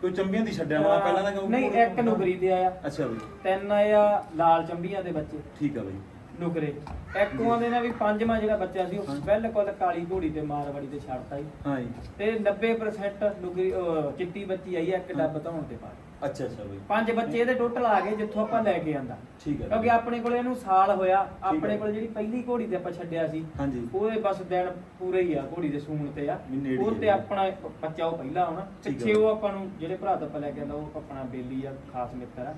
S1: ਕੋਈ ਚੰਬੀਆਂ ਦੀ ਛੱਡਿਆ ਵਾਲਾ ਪਹਿਲਾਂ ਤਾਂ ਕਿਉਂ
S2: ਨਹੀਂ ਇੱਕ ਨੁਕਰੀ ਤੇ ਆਇਆ।
S1: ਅੱਛਾ ਬਈ।
S2: ਤਿੰਨ ਆਏ ਆ ਲਾਲ ਚੰਬੀਆਂ ਦੇ ਬੱਚੇ।
S1: ਠੀਕ ਆ ਬਈ।
S2: ਨੁਕਰੇ। ਇੱਕੋਂ ਦੇ ਨਾਲ ਵੀ ਪੰਜਵਾਂ ਜਿਹੜਾ ਬੱਚਾ ਸੀ ਉਹ
S1: ਹਾਂ।
S2: ਬਿਲਕੁਲ ਕਾਲੀ ਘੋੜੀ ਤੇ ਮਾਰਵਾੜੀ ਤੇ ਛੱਡਤਾ ਸੀ
S1: ਹਾਂ ਜੀ।
S2: ਤੇ 90% ਨੁਕਰੀ ਅਹ ਚਿੱਟੀ ਬੱਚੀ ਆਈ ਆ ਇੱਕ ਡੱਬ ਧੌਣ ਤੇ ਪਾ।
S1: ਅੱਛਾ ਅੱਛਾ ਬਈ।
S2: ਪੰਜ ਬੱਚੇ ਇਹਦੇ ਟੋਟਲ ਆ ਗਏ ਜਿੱਥੋਂ ਆਪਾਂ ਲੈ ਕੇ ਆਂਦਾ।
S1: ਠੀਕ ਹੈ
S2: ਕਿਉਂਕਿ ਆਪਣੇ ਕੋਲ ਇਹਨੂੰ ਸਾਲ ਹੋਇਆ
S1: ਹੈ।
S2: ਆਪਣੇ ਕੋਲ ਜਿਹੜੀ ਪਹਿਲੀ ਘੋੜੀ ਤੇ ਆਪਾਂ ਛੱਡਿਆ ਸੀ
S1: ਹਾਂਜੀ।
S2: ਉਹਦੇ ਬਸ ਦਿਨ ਪੂਰੇ ਹੀ ਆ ਘੋੜੀ ਦੇ ਸੂਣ ਤੇ ਆ।
S1: ਵੀ ਨੇੜੇ
S2: ਉਹ
S1: ਹੀ
S2: ਤੇ
S1: ਆ।
S2: ਆਪਣਾ ਬੱਚਾ ਉਹ ਪਹਿਲਾ ਆਉਣਾ।
S1: ਠੀਕ ਆ।
S2: ਪਿੱਛੇ ਉਹ ਆਪਾਂ ਨੂੰ ਜਿਹੜੇ ਭਰਾ ਤੋਂ ਆਪਾਂ ਲੈ ਕੇ ਆਂਦਾ ਉਹ ਆਪਣਾ ਬੇਲੀ ਆ ਖਾਸ ਮਿੱਤਰ ਆ।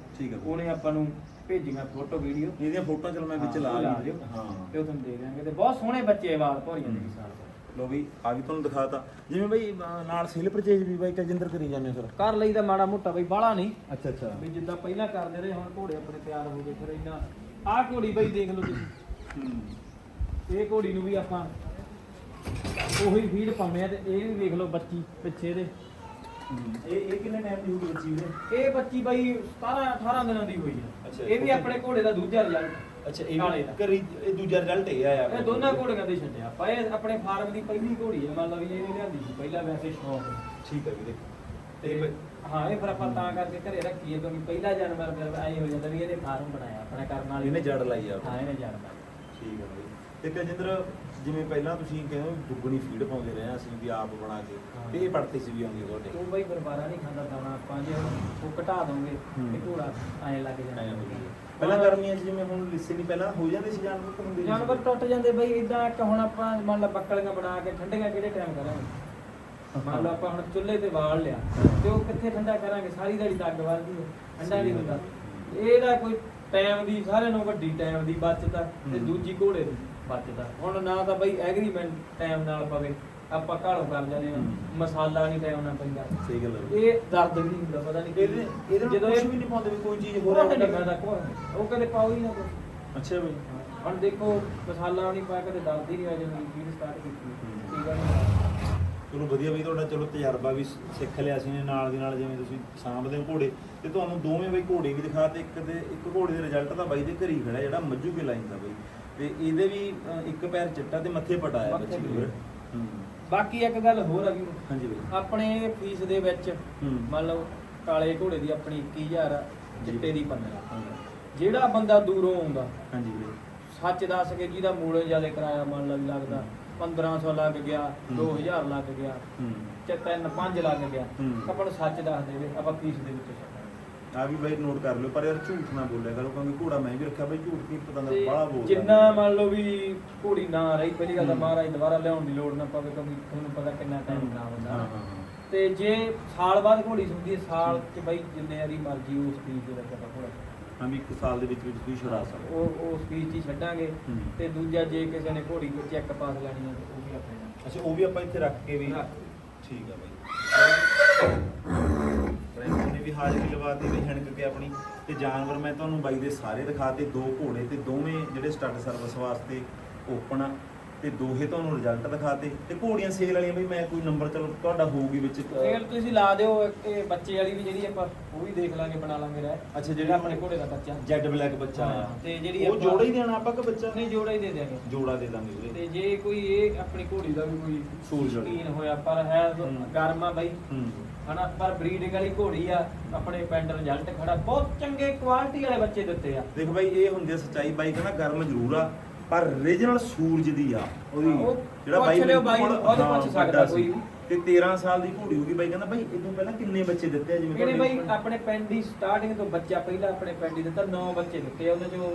S2: ਉਹਨੇ ਆਪਾਂ ਨੂੰ ਭੇਜੀਆਂ ਫੋਟੋ ਵੀਡੀਓ
S1: ਇਹਦੀਆਂ ਫੋਟੋਆਂ ਚਲ ਮੈਂ ਵਿੱਚ
S2: ਹਾਂ,
S1: ਲਾ
S2: ਉਹ ਲਾ
S1: ਲਈ
S2: ਦਿਓ।
S1: ਹਾਂ।
S2: ਤੇ ਉਹ ਤੁਹਾਨੂੰ ਦੇ ਦਿਆਂਗੇ। ਤੇ ਬਹੁਤ ਸੋਹਣੇ ਬੱਚੇ ਵਾਲ ਭੋਰੀਆਂ ਦੇ ਸਾਲ
S1: ਲੋ ਵੀ ਆ ਵੀ ਤੁਹਾਨੂੰ ਦਿਖਾਤਾ। ਜਿਵੇਂ ਬਈ ਅਹ, ਨਾਲ ਸੇਲ ਪਰਚੇਜ ਵੀ ਬਾਈ ਤਜਿੰਦਰ ਕਰੀ ਜਾਂਦੇ ਹੋ ਫਿਰ।
S2: ਕਰ ਲਈਦਾ ਮਾੜਾ ਮੋਟਾ ਬਈ ਬਾਹਲਾ ਨਹੀਂ।
S1: ਅੱਛਾ ਅੱਛਾ।
S2: ਵੀ ਜਿੱਦਾਂ ਪਹਿਲਾਂ ਕਰਦੇ ਰਹੇ ਹੁਣ ਘੋੜੇ ਆਪਣੇ ਤਿਆਰ ਹੋ ਗਏ ਫਿਰ ਇੰਨਾ। ਆਹ ਘੋੜੀ ਬਈ ਦੇਖ ਲਓ ਤੁਸੀਂ। ਇਹ ਘੋੜੀ ਨੂੰ ਵੀ ਆਪਾਂ ਉਹੀ ਫੀਡ ਪਾਉਂਦੇ ਆ ਤੇ ਇਹ ਵੀ ਵੇਖ ਲਓ ਬੱਚੀ ਪਿੱਛੇ ਦੇ।
S1: ਇਹ ਇਹ ਕਿੰਨੇ ਟਾਈਮ ਦੀ ਹੋਊਗੀ ਬੱਚੀ ਵੀਰੇ
S2: ਇਹ ਬੱਚੀ ਬਈ 17 18 ਦਿਨਾਂ ਦੀ ਹੋਈ ਆ।
S1: ਅੱਛਾ,
S2: ਇਹ ਵੀ ਆਪਣੇ ਘੋੜੇ ਦਾ ਦੂਜਾ ਰਿਜ਼ਲਟ
S1: ਅੱਛਾ ਇਹ
S2: ਕਾਲੇ ਦਾ।
S1: ਕਰੀ ਇਹ ਦੂਜਾ ਰਿਜ਼ਲਟ ਇਹ ਆਇਆ
S2: ਇਹ ਦੋਨਾਂ ਘੋੜੀਆਂ ਦੇ ਛੱਡਿਆ ਆਪਾਂ ਇਹ ਆਪਣੇ ਫਾਰਮ ਦੀ ਪਹਿਲੀ ਘੋੜੀ ਹੈ ਮੰਨ ਲਓ ਵੀ ਇਹ ਲਿਆਂਦੀ ਸੀ ਪਹਿਲਾਂ ਵੈਸੇ ਸ਼ੌਂਕ
S1: ਠੀਕ ਹੈ ਵੀਰੇ।
S2: ਤੇ ਹਾਂ ਇਹ ਫਿਰ ਆਪਾਂ ਤਾਂ ਕਰਕੇ ਘਰੇ ਰੱਖੀ ਹੈ ਕਿਉਂਕਿ ਪਹਿਲਾ ਜਾਨਵਰ ਫਿਰ ਐਂ ਹੋ ਜਾਂਦਾ ਵੀ ਇਹਦੇ ਫਾਰਮ ਬਣਾਇਆ ਆਪਣਾ ਕਰਨ ਵਾਲੀ
S1: ਇਹਨੇ ਜੜ ਲਾਈ ਆ
S2: ਹਾਂ ਇਹਨੇ ਜਾਨਵਰ
S1: ਠੀਕ ਹੈ ਬਈ ਤੇ ਕਜਿੰਦਰ ਜਿਵੇਂ ਪਹਿਲਾਂ ਤੁਸੀਂ ਕਹਿੰਦੇ ਹੋ ਦੁੱਗਣੀ ਫੀਡ ਪਾਉਂਦੇ ਰਹੇ ਹਾਂ ਅਸੀਂ ਵੀ ਆਪ ਬਣਾ ਕੇ ਤੇ ਇਹ ਪੜਤੇ ਸੀ ਵੀ ਆਉਂਦੀ ਤੁਹਾਡੇ।
S2: ਉਹ ਬਈ ਬਰਬਾਰਾ ਨਹੀਂ ਖਾਂਦਾ ਦਾਣਾ ਆਪਾਂ ਜੇ ਉਹ ਘਟਾ ਦੋਗੇ ਤੇ ਘੋੜਾ ਐਂ ਲੱਗ
S1: ਐਂ
S2: ਜਾਣਾ।
S1: ਪਹਿਲਾਂ ਗਰਮੀਆਂ 'ਚ ਜਿਵੇਂ ਹੁਣ ਲਿੱਸੇ ਨਹੀਂ ਪਹਿਲਾਂ ਹੋ ਜਾਂਦੇ ਸੀ ਜਾਨਵਰ ਕਿ ਹੁੰਦੇ ਨਹੀਂ ਸੀ?
S2: ਜਾਨਵਰ ਟੁੱਟ ਜਾਂਦੇ ਬਈ ਇਦਾਂ ਇੱਕ ਹੁਣ ਆਪਾਂ ਮੰਨ ਲਾ ਬੱਕਲੀਆਂ ਬਣਾ ਕੇ ਠੰਡੀਆਂ ਕਿਹੜੇ ਟਾਈਮ ਕਰਾਂਗੇ? ਮੰਨ ਲਾ ਆਪਾਂ ਹੁਣ ਚੁੱਲ੍ਹੇ ਤੇ ਵਾਲ ਲਿਆ ਤੇ ਉਹ ਕਿੱਥੇ ਠੰਡਾ ਕਰਾਂਗੇ? ਸਾਰੀ ਦਿਹਾੜੀ ਤਾਂ ਅੱਗ ਵੱਧਦੀ ਹੈ ਠੰਡਾ ਨਹੀਂ ਹੁੰਦਾ। ਇਹਦਾ ਕੋਈ ਟਾਈਮ ਦੀ ਸਾਰਿਆਂ ਨੂੰ ਵੱਡੀ ਟਾਈਮ ਦੀ ਬਚਤ ਆ ਤੇ। ਦੂਜੀ ਘੋੜੇ ਦੀ ਬਚਤ ਆ। ਹੁਣ ਨਾ ਤਾਂ ਬਈ ਐਗਰੀਮੈਂਟ ਟਾਈਮ ਨਾਲ ਪਵੇ ਆਪਾਂ ਘਾਲੋਂ ਕਰ ਜਾਂਦੇ ਆ
S1: ਹੂੰ।
S2: ਮਸਾਲਾ ਨਹੀਂ ਟਾਈਮ ਨਾਲ ਪੈਂਦਾ।
S1: ਸਹੀ ਗੱਲ ਹੈ
S2: ਇਹ ਦਰਦ ਵੀ ਨਹੀਂ ਹੁੰਦਾ ਪਤਾ ਨਹੀਂ
S1: ਇਹਦੇ ਇਹਦੇ ਨਾਲ ਕੁਝ ਵੀ ਨਹੀਂ ਪਾਉਂਦੇ ਵੀ ਕੋਈ ਚੀਜ਼ ਹੋ
S2: ਹੋਰ ਨਹੀਂ ਕਰਦਾ ਕੋਈ ਉਹ ਕਦੇ ਪਾਉ ਹੀ ਨਾ ਕੁਛ।
S1: ਅੱਛਾ ਬਈ।
S2: ਹੁਣ ਦੇਖੋ ਮਸਾਲਾ ਨਹੀਂ ਪਾਇਆ ਕਦੇ ਦਰਦ ਹੀ ਨਹੀਂ ਆ ਜਦੋਂ ਵੀਡ ਸਟਾਰਟ ਕੀਤੀ। ਠੀਕ ਹੈ
S1: ਚਲੋ ਵਧੀਆ ਬਈ ਤੁਹਾਡਾ ਚਲੋ ਤਜਰਬਾ ਵੀ ਸਿੱਖ ਲਿਆ ਸੀ ਨੇ ਨਾਲ ਦੀ ਨਾਲ ਜਿਵੇਂ ਤੁਸੀਂ ਸਾਂਭਦੇ ਹੋ ਘੋੜੇ। ਤੇ ਤੁਹਾਨੂੰ ਦੋਵੇਂ ਬਈ ਘੋੜੇ ਵੀ ਦਿਖਾ ਤੇ ਇੱਕ ਦੇ ਇੱਕ ਘੋੜੇ ਦੇ ਰਿਜ਼ਲਟ ਤਾਂ ਬਾਈ ਦੇ ਘਰ ਹੀ ਖੜਾ ਜਿਹੜਾ ਮੱਜੂ ਕੇ ਲਾਈਨ ਦਾ ਬਈ। ਤੇ ਇਹਦੇ ਵੀ ਇੱਕ ਪੈਰ ਚਿੱਟਾ ਤੇ ਮੱਥੇ ਪਟਾਇਆ ਬੱਚੀ ਹੂੰ।
S2: ਬਾਕੀ ਇੱਕ ਗੱਲ ਹੋਰ ਆ ਵੀ
S1: ਹਾਂਜੀ ਬਈ।
S2: ਆਪਣੇ ਫੀਸ ਦੇ ਵਿੱਚ। ਮੰਨ ਲਓ ਕਾਲੇ ਘੋੜੇ ਦੀ ਆਪਣੀ 21000 ਆ
S1: ਜੀ।
S2: ਚਿੱਟੇ ਦੀ 15 ਜਿਹੜਾ ਬੰਦਾ ਦੂਰੋਂ ਆਉਂਦਾ
S1: ਹਾਂਜੀ ਵੀਰੇ
S2: ਸੱਚ ਦੱਸ ਕੇ ਜਿਹਦਾ ਮੂਲੇ ਜ਼ਿਆਦਾ ਕਿਰਾਇਆ ਮੰਨ ਲੱਗਦਾ 1500 ਲੱਗ ਗਿਆ
S1: ਹੂੰ।
S2: 2000 ਲੱਗ ਗਿਆ ਤੇ 3 5 ਲੱਗ ਗਿਆ। ਆਪਾਂ ਨੂੰ ਸੱਚ ਦੱਸ ਦੇਵੇ ਆਪਾਂ ਫੀਸ ਦੇ ਵਿੱਚ
S1: ਆ ਵੀ ਬਾਈ ਨੋਟ ਕਰ ਲਿਓ ਪਰ ਯਾਰ ਝੂਠ ਨਾ ਬੋਲਿਆ ਕਰੋ ਕਿਉਂਕਿ ਘੋੜਾ ਮੈਂ ਵੀ ਰੱਖਿਆ ਬਾਈ ਝੂਠ ਕੀ ਪਤਾ ਨਾ
S2: ਤੇ
S1: ਬਾਹਲਾ ਬੋਲਦਾ
S2: ਜਿੰਨਾ ਮੰਨ ਲਓ ਵੀ ਘੋੜੀ ਨਾ ਰਹੀ ਪਹਿਲੀ ਗੱਲ ਤਾਂ। ਮਹਾਰਾਜ ਦੁਬਾਰਾ ਲਿਆਉਣ ਦੀ ਲੋੜ ਨਾ ਪਵੇ ਕਿਉਂਕਿ ਤੁਹਾਨੂੰ ਪਤਾ ਕਿੰਨਾ ਟਾਈਮ ਖਰਾਬ ਹੁੰਦਾ ਨਾ।
S1: ਹਾਂ ਹਾਂ
S2: ਤੇ ਜੇ ਸਾਲ ਬਾਅਦ ਘੋੜੀ ਸੁਣਦੀ ਸਾਲ ਚ ਬਈ ਜਿੰਨੇ ਵਾਰੀ ਮਰਜ਼ੀ ਉਸ ਸਪੀਡ ਦੇ ਵਿੱਚ ਆਪਾਂ ਘੋੜਾ
S1: ਹਾਂ ਵੀ ਇੱਕ ਸਾਲ ਦੇ ਵਿੱਚ ਵਿੱਚ ਤੁਸੀਂ ਛੁਡਾ ਸਕਦੇ ਹੋ।
S2: ਉਹ ਉਹ ਸਪੀਡ ਹੀ ਛੱਡਾਂਗੇ
S1: ਹੂੰ।
S2: ਤੇ ਦੂਜਾ ਜੇ ਕਿਸੇ ਨੇ ਘੋੜੀ ਕੋਈ ਚੈੱਕ ਪਾਸ ਲੈਣੀ ਹੈ ਤਾਂ ਉਹ ਵੀ ਆਪਣੇ ਨਾਲ
S1: ਅੱਛਾ ਉਹ ਵੀ ਆਪਾਂ ਇੱਥੇ ਰੱਖ ਕੇ ਵੀ
S2: ਰੱਖ।
S1: ਠੀਕ ਆ ਬਾਈ ਫਰੈਂਡ ਨੇ ਵੀ ਹਾਜ਼ਰੀ ਲਵਾਤੀ ਵੀ ਹਣਕ ਕੇ ਆਪਣੀ ਤੇ ਜਾਨਵਰ ਮੈਂ ਤੁਹਾਨੂੰ ਬਾਈ ਦੇ ਸਾਰੇ ਦਿਖਾਤੇ ਦੋ ਘੋੜੇ ਤੇ ਦੋਵੇਂ ਜਿਹੜੇ ਸਟੱਡ ਸਰਵਿਸ ਵਾਸਤੇ ਓਪਨ ਆ ਤੇ ਦੋਹੇ ਤੁਹਾਨੂੰ ਰਿਜ਼ਲਟ ਦਿਖਾਤੇ ਤੇ ਘੋੜੀਆਂ ਸੇਲ ਵਾਲੀਆਂ ਬਈ ਮੈਂ ਕੋਈ ਨੰਬਰ ਚਲੋ ਤੁਹਾਡਾ ਹੋਊਗੀ ਵਿੱਚ
S2: ਫੇਰ ਤੁਸੀਂ ਲਾ ਦਿਓ ਇੱਕ ਇਹ ਬੱਚੇ ਵਾਲੀ ਵੀ ਜਿਹੜੀ ਆਪਾਂ ਉਹ ਵੀ ਦੇਖ ਲਾਂਗੇ ਬਣਾ ਲਾਂਗੇ ਰਹਿ
S1: ਅੱਛਾ
S2: ਜਿਹੜਾ ਆਪਣੇ ਘੋੜੇ ਦਾ ਬੱਚਾ।
S1: ਜੈਡ ਬਲੈਕ ਬੱਚਾ। ਆ
S2: ਤੇ ਜਿਹੜੀ
S1: ਉਹ
S2: ਆਪਾਂ-
S1: ਜੋੜਾ ਹੀ ਦੇਣਾ ਆਪਾਂ ਕਿ ਬੱਚਾ?
S2: ਨਹੀਂ ਜੋੜਾ ਹੀ ਦੇ ਦਿਆਂਗੇ।
S1: ਜੋੜਾ ਦੇ ਦਾਂਗੇ ਵੀਰੇ।
S2: ਤੇ ਜੇ ਕੋਈ ਇਹ ਆਪਣੀ ਘੋੜੀ ਦਾ ਵੀ ਕੋਈ
S1: ਸੂਰਜ ਵਾਲੀ।
S2: ਸ਼ੌਕੀਨ ਹੋਇਆ ਪਰ ਹੈ
S1: ਹੂੰ।
S2: ਗਰਮਾ ਬਾਈ।
S1: ਹੂੰ।
S2: ਹਨਾ ਪਰ ਬਰੀਡਿੰਗ ਵਾਲੀ ਘੋੜੀ ਆ ਆਪਣੇ ਪਿੰਡ ਰਿਜ਼ਲਟ ਖੜਾ। ਬਹੁਤ ਚੰਗੇ ਕੁਆਲਿਟੀ ਵਾਲੇ ਬੱਚੇ ਦਿੱਤੇ ਆ।
S1: ਦੇਖ ਬਾਈ ਇਹ ਹੁੰਦੀ ਆ ਸੱਚਾਈ ਬਾਈ ਕਹਿੰਦਾ ਗਰਮ ਜ਼ਰੂਰ ਆ। ਪਰ ਰੀਜਨਲ ਸੂਰਜ ਦੀ ਆ ਉਹਦੀ
S2: ਹਾਂ, ਉਹ
S1: ਜਿਹੜਾ ਬਾਈ
S2: ਪੁੱਛ ਲਿਓ
S1: ਮੈਨੂੰ
S2: ਬਾਈ ਨੂੰ,
S1: ਕੋਲ,
S2: ਉਹਦੇ
S1: ਹਾਂ,
S2: ਪੁੱਛ ਸਕਦਾ
S1: ਵੱਡਾ ਸੀ।
S2: ਕੋਈ। ਵੀ।
S1: ਤੇ 13 ਸਾਲ ਦੀ ਘੋੜੀ ਹੋਗੀ ਬਾਈ ਕਹਿੰਦਾ ਬਾਈ ਇਦੋਂ ਪਹਿਲਾਂ ਕਿੰਨੇ ਬੱਚੇ ਦਿੱਤੇ ਆ ਜਿਵੇਂ ਤੁਹਾਡੇ-
S2: ਬਾਈ ਆਪਣੇ ਪਿੰਡ ਦੀ ਸਟਾਰਟਿੰਗ ਤੋਂ ਬੱਚਾ ਪਹਿਲਾਂ ਆਪਣੇ ਪਿੰਡ ਹੀ ਦਿੱਤਾ 9 ਬੱਚੇ ਦਿੱਤੇ ਆ, ਉਹਦੇ ਚੋਂ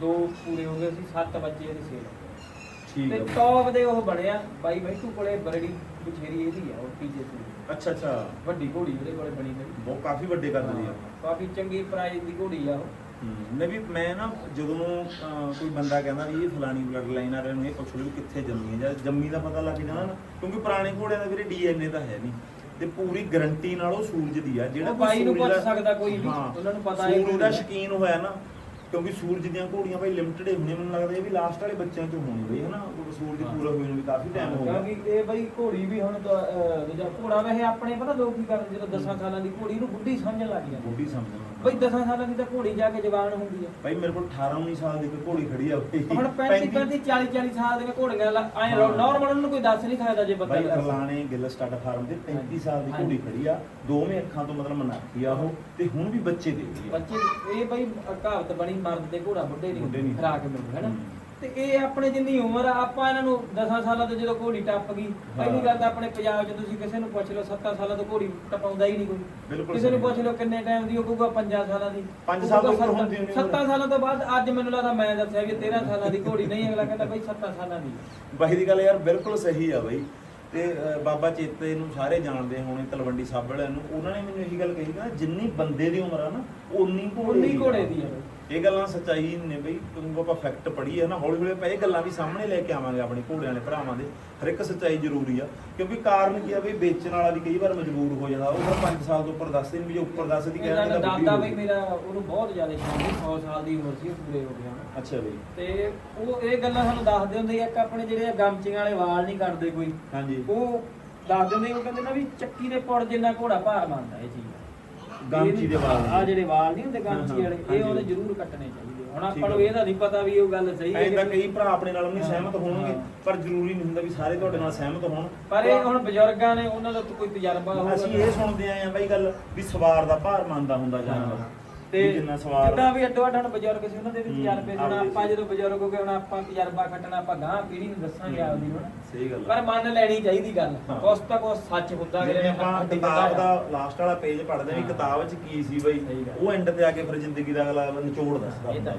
S2: ਦੋ ਪੂਰੇ ਹੋ ਗਏ ਸੀ 7 ਬੱਚੇ ਇਹਦੇ ਸੇਲ
S1: ਠੀਕ
S2: ਤੇ
S1: ਆ
S2: ਟੌਪ ਦੇ ਉਹ ਬਣਿਆ ਬਾਈ ਬੈਠੂ ਕੋਲੇ ਬਰੜੀ ਬੁਛੇਰੀ ਇਹਦੀ ਆ ਉਹ ਤੀਜੇ ਸੂਰ
S1: ਅੱਛਾ ਅੱਛਾ।
S2: ਵੱਡੀ ਘੋੜੀ ਉਹਦੇ ਕੋਲੇ ਬਣੀ ਹੋਈ।
S1: ਬਹੁਤ ਕਾਫੀ ਵੱਡੇ ਕਰ ਦਿੰਦੀ ਆ।
S2: ਕਾਫੀ ਚੰਗੀ ਪ੍ਰਾਈਜ਼ ਦੀ ਘੋੜੀ ਆ ਉਹ।
S1: ਮੈਂ ਵੀ ਮੈਂ ਨਾ ਜਦੋਂ ਅਹ, ਕੋਈ ਬੰਦਾ ਕਹਿੰਦਾ ਵੀ ਇਹ ਫਲਾਣੀ ਬਲੱਡ ਲਾਈਨ ਵਾਲਿਆਂ ਨੂੰ ਇਹ ਪੁੱਛ ਲਓ ਵੀ ਕਿੱਥੇ ਜੰਮੀ ਹੈ ਜਦ ਜੰਮੀ ਦਾ ਪਤਾ ਲੱਗ ਜਾਣਾ ਨਾ ਕਿਉਂਕਿ ਪੁਰਾਣੇ ਘੋੜਿਆਂ ਦਾ ਵੀਰੇ ਡੀਐਨਏ ਤਾਂ ਹੈ ਨਹੀਂ ਤੇ ਪੂਰੀ ਗਰੰਟੀ ਨਾਲ ਉਹ ਸੂਰਜ ਦੀ ਆ ਜਿਹੜਾ
S2: ਉਹ ਬਾਈ ਨੂੰ
S1: ਸੂਰਜ
S2: ਪੁੱਛ
S1: ਦਾ-
S2: ਸਕਦਾ ਕੋਈ ਵੀ, ਉਹਨਾਂ ਨੂੰ ਪਤਾ ਹੈ
S1: ਸੂਰਜ ਦਾ। ਸ਼ਕੀਨ ਹੋਇਆ ਨਾ ਕਿਉਂਕਿ ਸੂਰਜ ਦੀਆਂ ਘੋੜੀਆਂ ਬਾਈ ਲਿਮਟਿਡ ਹੁੰਦੀਆਂ ਮੈਨੂੰ ਲੱਗਦਾ ਇਹ ਵੀ ਲਾਸਟ ਵਾਲੇ ਬੱਚਿਆਂ ਚੋਂ ਹੋਣੀ ਬਈ ਹਨਾ ਉਹ ਸੂਰਜ। ਪੂਰਾ ਹੋਏ ਨੂੰ ਵੀ ਕਾਫੀ ਟਾਈਮ ਹੋ ਗਿਆ
S2: ਕਿਉਂਕਿ ਇਹ ਬਈ ਘੋੜੀ ਵੀ ਹੁਣ ਤਾਂ, ਅਹ, ਦੂਜਾ ਘੋੜਾ ਵੈਸੇ ਆਪਣੇ ਪਤਾ ਲੋਕ ਕੀ ਕਰਦੇ ਜਦੋਂ 10 ਸਾਲਾਂ ਦੀ ਘੋੜੀ ਨੂੰ ਬੁੱਢੀ ਸਮਝਣ ਲੱਗ ਜਾਂਦੇ
S1: ਬੋਡੀ ਸਮਝਣਾ
S2: ਬਈ 10 ਸਾਲਾਂ ਦੀ ਤਾਂ ਘੋੜੀ ਜਾ ਕੇ ਜਵਾਨ ਹੁੰਦੀ ਆ
S1: ਭਾਈ ਮੇਰੇ ਕੋਲ 18 19 ਸਾਲ ਦੀ ਇੱਕ ਘੋੜੀ ਖੜੀ ਆ ਬਈ।
S2: ਹੁਣ 35 35 40 40 ਸਾਲ ਦੀਆਂ ਘੋੜੀਆਂ ਐਂ
S1: ਹਾਂ।
S2: ਨਾਰਮਲ ਉਹਨੂੰ ਕੋਈ ਦੱਸ ਨਹੀਂ ਸਕਦਾ ਜੇ ਬੰਦਾ
S1: ਬਾਈ। ਅਰਲਾਣੇ ਗਿੱਲ ਸਟਾਰਟ ਫਾਰਮ ਦੇ 35 ਸਾਲ ਦੀ
S2: ਹਾਂਜੀ।
S1: ਘੋੜੀ ਖੜੀ ਆ ਦੋਵੇਂ ਅੱਖਾਂ ਤੋਂ ਮਤਲਬ ਮਨਾਖੀ ਆ ਉਹ ਤੇ ਹੁਣ ਵੀ ਬੱਚੇ ਦੇ ਰਹੀ ਆ
S2: ਬੱਚੇ ਇਹ ਬਈ ਕਹਾਵਤ ਬਣੀ ਮਰਦ ਤੇ ਘੋੜਾ ਬੁੱਢੇ
S1: ਬੁੱਢੇ
S2: ਨਹੀਂ
S1: ਨਹੀਂ।
S2: ਖਰਾਕ ਮਿਲੂ ਹੈਨਾ
S1: ਹੂੰ।
S2: ਤੇ ਇਹ ਆਪਣੇ ਜਿੰਨੀ ਉਮਰ ਆ ਆਪਾਂ ਇਹਨਾਂ ਨੂੰ 10 ਸਾਲਾਂ ਤੋਂ ਜਦੋਂ ਘੋੜੀ ਟੱਪ ਗਈ ਪਹਿਲੀ ਗੱਲ ਤਾਂ ਆਪਣੇ ਪੰਜਾਬ 'ਚ ਤੁਸੀਂ ਕਿਸੇ ਨੂੰ ਪੁੱਛ ਲਓ 7 ਸਾਲਾਂ ਤੋਂ ਘੋੜੀ ਟਪਾਉਂਦਾ ਹੀ ਨਹੀਂ ਕੋਈ
S1: ਬਿਲਕੁਲ
S2: ਕਿਸੇ ਨੂੰ
S1: ਸਹੀ।
S2: ਪੁੱਛ ਲਓ ਕਿੰਨੇ ਟਾਈਮ ਦੀ ਉਹ ਕਹੂਗਾ 5 ਸਾਲਾਂ ਦੀ
S1: ਪੰਜ ਸਾਲ ਤੋਂ ਉੱਪਰ ਹੁੰਦੀ ਹੋਣੀ ਉਮਰ।
S2: 7 ਸਾਲਾਂ ਤੋਂ ਬਾਅਦ ਅੱਜ ਮੈਨੂੰ ਲੱਗਦਾ ਮੈਂ ਦੱਸਿਆ ਵੀ 13 ਸਾਲਾਂ ਦੀ ਘੋੜੀ ਨਹੀਂ ਅਗਲਾ ਕਹਿੰਦਾ ਬਈ 7 ਸਾਲਾਂ ਦੀ
S1: ਬਾਈ ਦੀ ਗੱਲ ਯਾਰ ਬਿਲਕੁਲ ਸਹੀ ਆ ਬਾਈ ਤੇ ਅਹ, ਬਾਬਾ ਚੇਤੇ ਨੂੰ ਸਾਰੇ ਜਾਣਦੇ ਹੋਣੇ ਤਲਵੰਡੀ ਸਾਬੜ ਨੂੰ ਉਹਨਾਂ ਨੇ ਮੈਨੂੰ ਇਹੀ ਗੱਲ ਕਹੀ ਕਿ ਜਿੰਨੀ ਬੰਦੇ ਦੀ ਉਮਰ ਆ ਨਾ ਉਨੀ ਘੋੜੇ
S2: ਉਨੀ
S1: ਦੀ ਆ।
S2: ਘੋੜੇ ਦੀ ਆ ਬਾਈ।
S1: ਇਹ ਗੱਲਾਂ ਸੱਚਾਈ ਨੇ ਬਈ ਕਿਉਂਕਿ ਆਪਾਂ ਫੈਕਟ ਪੜ੍ਹੀ ਹੈ ਨਾ ਹੌਲੀ ਹੌਲੀ ਆਪਾਂ ਇਹ ਗੱਲਾਂ ਵੀ ਸਾਹਮਣੇ ਲੈ ਕੇ ਆਵਾਂਗੇ ਆਪਣੇ ਘੋੜਿਆਂ ਦੇ ਭਰਾਵਾਂ ਦੇ। ਹਰ ਇੱਕ ਸੱਚਾਈ ਜ਼ਰੂਰੀ ਆ ਕਿਉਂਕਿ ਕਾਰਨ ਕੀ ਆ ਵੀ ਵੇਚਣ ਵਾਲਾ ਵੀ ਕਈ ਵਾਰ ਮਜਬੂਰ ਹੋ ਜਾਂਦਾ। ਉਹ ਫਿਰ 5 ਸਾਲ ਤੋਂ ਉੱਪਰ ਦੱਸਦੇ ਨਹੀਂ ਵੀ ਜੇ ਉੱਪਰ ਦੱਸਦੀ
S2: ਮੇਰਾ
S1: ਕਹਿੰਦੇ ਤਾਂ
S2: ਦਾਦਾ ਬਈ। ਮੇਰਾ ਉਹਨੂੰ ਬਹੁਤ ਜ਼ਿਆਦਾ ਸ਼ੌਕ ਸੀ 100 ਸਾਲ ਦੀ ਉਮਰ ਸੀ ਉਹ ਪੂਰੇ ਹੋ ਗਿਆ।
S1: ਅੱਛਾ ਬਈ।
S2: ਤੇ ਉਹ ਇਹ ਗੱਲਾਂ ਸਾਨੂੰ ਦੱਸਦੇ ਹੁੰਦੇ ਆ ਇੱਕ ਆਪਣੇ ਜਿਹੜੇ ਗਮਚੀਆਂ ਵਾਲੇ ਵਾਲ ਨਹੀਂ ਕੱਢਦੇ ਕੋਈ।
S1: ਹਾਂਜੀ।
S2: ਉਹ ਦੱਸਦੇ ਹੁੰਦੇ ਉਹ ਕਹਿੰਦੇ ਨਾ ਵੀ ਚੱਕੀ ਦੇ ਪੁੜ ਜਿੰਨਾ ਘੋੜਾ ਭਾਰ ਮੰਨਦਾ ਇਹ ਚੀਜ਼।
S1: ਗਮਚੀ ਦੇ ਵਾਲ।
S2: ਆ ਜਿਹੜੇ ਵਾਲ ਨਹੀਂ ਹੁੰਦੇ
S1: ਹਾਂ,
S2: ਵਾਲੇ। ਇਹ ਉਹਨੇ ਜ਼ਰੂਰ ਕੱਟਣੇ ਚਾਹੀਦੇ ਹੁਣ ਆਪਾਂ ਨੂੰ। ਇਹਦਾ ਨਹੀਂ ਪਤਾ ਵੀ ਉਹ ਗੱਲ ਸਹੀ ਹੈ
S1: ਐਂਦਾ ਕਈ ਭਰਾ ਆਪਣੇ ਨਾਲ ਨਹੀਂ ਸਹਿਮਤ ਹੋਣਗੇ। ਪਰ ਜ਼ਰੂਰੀ ਨਹੀਂ ਹੁੰਦਾ ਵੀ ਸਾਰੇ ਤੁਹਾਡੇ ਨਾਲ ਸਹਿਮਤ ਹੋਣ
S2: ਪਰ ਇਹ ਹੁਣ ਬਜ਼ੁਰਗਾਂ ਨੇ ਉਹਨਾਂ ਦਾ ਕੋਈ ਤਜਰਬਾ ਹੋਊਗਾ
S1: ਅਸੀਂ ਇਹ ਸੁਣਦੇ ਆਏ ਆ ਬਈ ਗੱਲ ਵੀ ਸਵਾਰ ਦਾ ਭਾਰ ਮੰਨਦਾ ਹੁੰਦਾ ਜਾਨਵਰ।
S2: ਤੇ
S1: ਜਿੰਨਾ
S2: ਵੀ ਅੱਡੋ ਅੱਡ ਹੁਣ ਬਜ਼ੁਰਗ ਸੀ ਉਹਨਾਂ ਦੇ ਵੀ ਤਜਰਬੇ ਹੁਣ ਆਪਾਂ। ਜਦੋਂ ਬਜ਼ੁਰਗ ਹੋ ਗਏ ਹੁਣ ਆਪਾਂ ਤਜਰਬਾ ਖੱਟਣਾ ਆਪਾਂ ਗਾਂ ਪੀੜ੍ਹੀ ਨੂੰ ਦੱਸਾਂਗੇ। ਆਪਦੀ ਨੂੰ
S1: ਸਹੀ ਗੱਲ
S2: ਪਰ। ਮੰਨ ਲੈਣੀ ਚਾਹੀਦੀ ਗੱਲ
S1: ਹਾਂ।
S2: ਕੁਛ ਤਾਂ ਕੁਛ ਸੱਚ ਹੁੰਦਾ
S1: ਜਿਵੇਂ ਆਪਾਂ ਕਿਤਾਬ। ਦਾ ਲਾਸਟ ਵਾਲਾ ਪੇਜ ਪੜ੍ਹਦੇ ਵੀ। ਕਿਤਾਬ 'ਚ ਕੀ ਸੀ ਬਈ। ਉਹ ਐਂਡ ਤੇ ਆ ਕੇ ਫਿਰ ਜ਼ਿੰਦਗੀ ਦਾ ਅਗਲਾ ਨਿਚੋੜ ਦੱਸਦਾ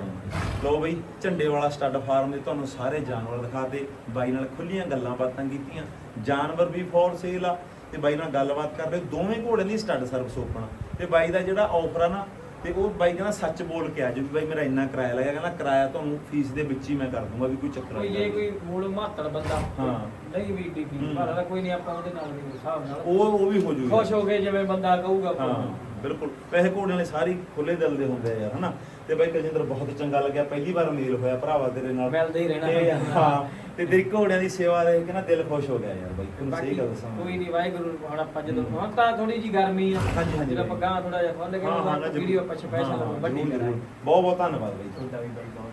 S1: ਲੋ ਬਈ ਝੰਡੇ ਵਾਲਾ ਸਟੱਡ ਫਾਰਮ ਦੇ ਤੁਹਾਨੂੰ ਸਾਰੇ ਜਾਨਵਰ ਦਿਖਾਤੇ ਬਾਈ ਨਾਲ ਖੁੱਲੀਆਂ ਗੱਲਾਂ ਬਾਤਾਂ ਕੀਤੀਆਂ ਜਾਨਵਰ ਵੀ ਫੋਰ ਸੇਲ ਆ ਤੇ ਬਾਈ ਨਾਲ ਗੱਲਬਾਤ ਕਰ ਰਹੇ ਦੋਵੇਂ ਘੋੜੇ ਦੀ ਸਟੱਡ ਸਰਵਿਸ ਓਪਨ ਤੇ ਬਾਈ ਦਾ ਜਿਹੜਾ ਆਫਰ ਆ ਨਾ ਤੇ ਉਹ ਬਾਈ ਕਹਿੰਦਾ ਸੱਚ ਬੋਲ ਕੇ ਆ ਜੀ ਵੀ ਬਾਈ ਮੇਰਾ ਇੰਨਾ ਕਿਰਾਇਆ ਲੱਗਿਆ ਕਹਿੰਦਾ ਕਿਰਾਇਆ ਤੁਹਾਨੂੰ ਫੀਸ ਦੇ ਵਿੱਚ ਹੀ ਮੈਂ ਕਰ ਦੂੰਗਾ ਵੀ ਕੋਈ ਚੱਕਰ
S2: ਕੋਈ
S1: ਨਹੀਂ
S2: ਜੇ ਕੋਈ ਮੂਲ ਮਾਤੜ ਬੰਦਾ
S1: ਹਾਂ।
S2: ਨਹੀਂ ਵੀ ਡੀਪੀ
S1: ਹੂੰ।
S2: ਭਾਲਾ ਕੋਈ ਨਹੀਂ ਆਪਾਂ ਉਹਦੇ ਨਾਲ ਵੀ ਹਿਸਾਬ ਨਾਲ
S1: ਉਹ ਉਹ ਵੀ ਹੋ ਜੂਗਾ
S2: ਖੁਸ਼ ਹੋ ਕੇ ਜਿਵੇਂ ਬੰਦਾ ਕਹੂਗਾ ਆਪਾਂ
S1: ਹਾਂ ਬਿਲਕੁਲ ਪੈਸੇ ਘੋੜਿਆਂ ਵਾਲੇ ਸਾਰੀ ਖੁੱਲੇ ਦਿਲ ਦੇ ਹੁੰਦੇ ਆ ਯਾਰ ਹਨਾ ਤੇ ਬਾਈ ਕਜਿੰਦਰ ਬਹੁਤ ਚੰਗਾ ਲੱਗਿਆ। ਪਹਿਲੀ ਵਾਰ ਮੇਲ ਹੋਇਆ ਭਰਾਵਾ ਤੇਰੇ ਨਾਲ।
S2: ਮਿਲਦੇ ਹੀ ਰਹਿਣਾ।
S1: ਤੇ ਹਾਂ ਤੇ ਤੇਰੀ ਘੋੜਿਆਂ ਦੀ ਸੇਵਾ ਦੇ ਕੇ ਨਾ ਦਿਲ ਖੁਸ਼ ਹੋ ਗਿਆ ਯਾਰ ਬਾਈ।
S2: ਬਾਕੀ
S1: ਸਹੀ ਗੱਲ ਦੱਸਾਂ
S2: ਕੋਈ ਨਹੀਂ ਵਾਹਿਗੁਰੂ ਨੂੰ ਹੁਣ ਆਪਾਂ ਜਦੋਂ ਹੁਣ ਤਾਂ ਥੋੜੀ ਜੀ ਗਰਮੀ ਆ।
S1: ਹਾਂਜੀ, ਹਾਂਜੀ
S2: ਜਦੋਂ ਆਪਾਂ ਗਾਂ ਥੋੜਾ ਜਿਹਾ ਖੁੱਲ
S1: ਹਾਂ ਹਾਂ
S2: ਗਿਆ ਵੀਡੀਓ ਆਪਾਂ ਸਪੈਸ਼ਲ ਵੱਡੀ ਕਰਾਂਗੇ।
S1: ਬਹੁਤ ਬਹੁਤ ਧੰਨਵਾਦ ਬਾਈ।
S2: ਤੁਹਾਡਾ ਵੀ ਬਾਈ। ਬਹੁਤ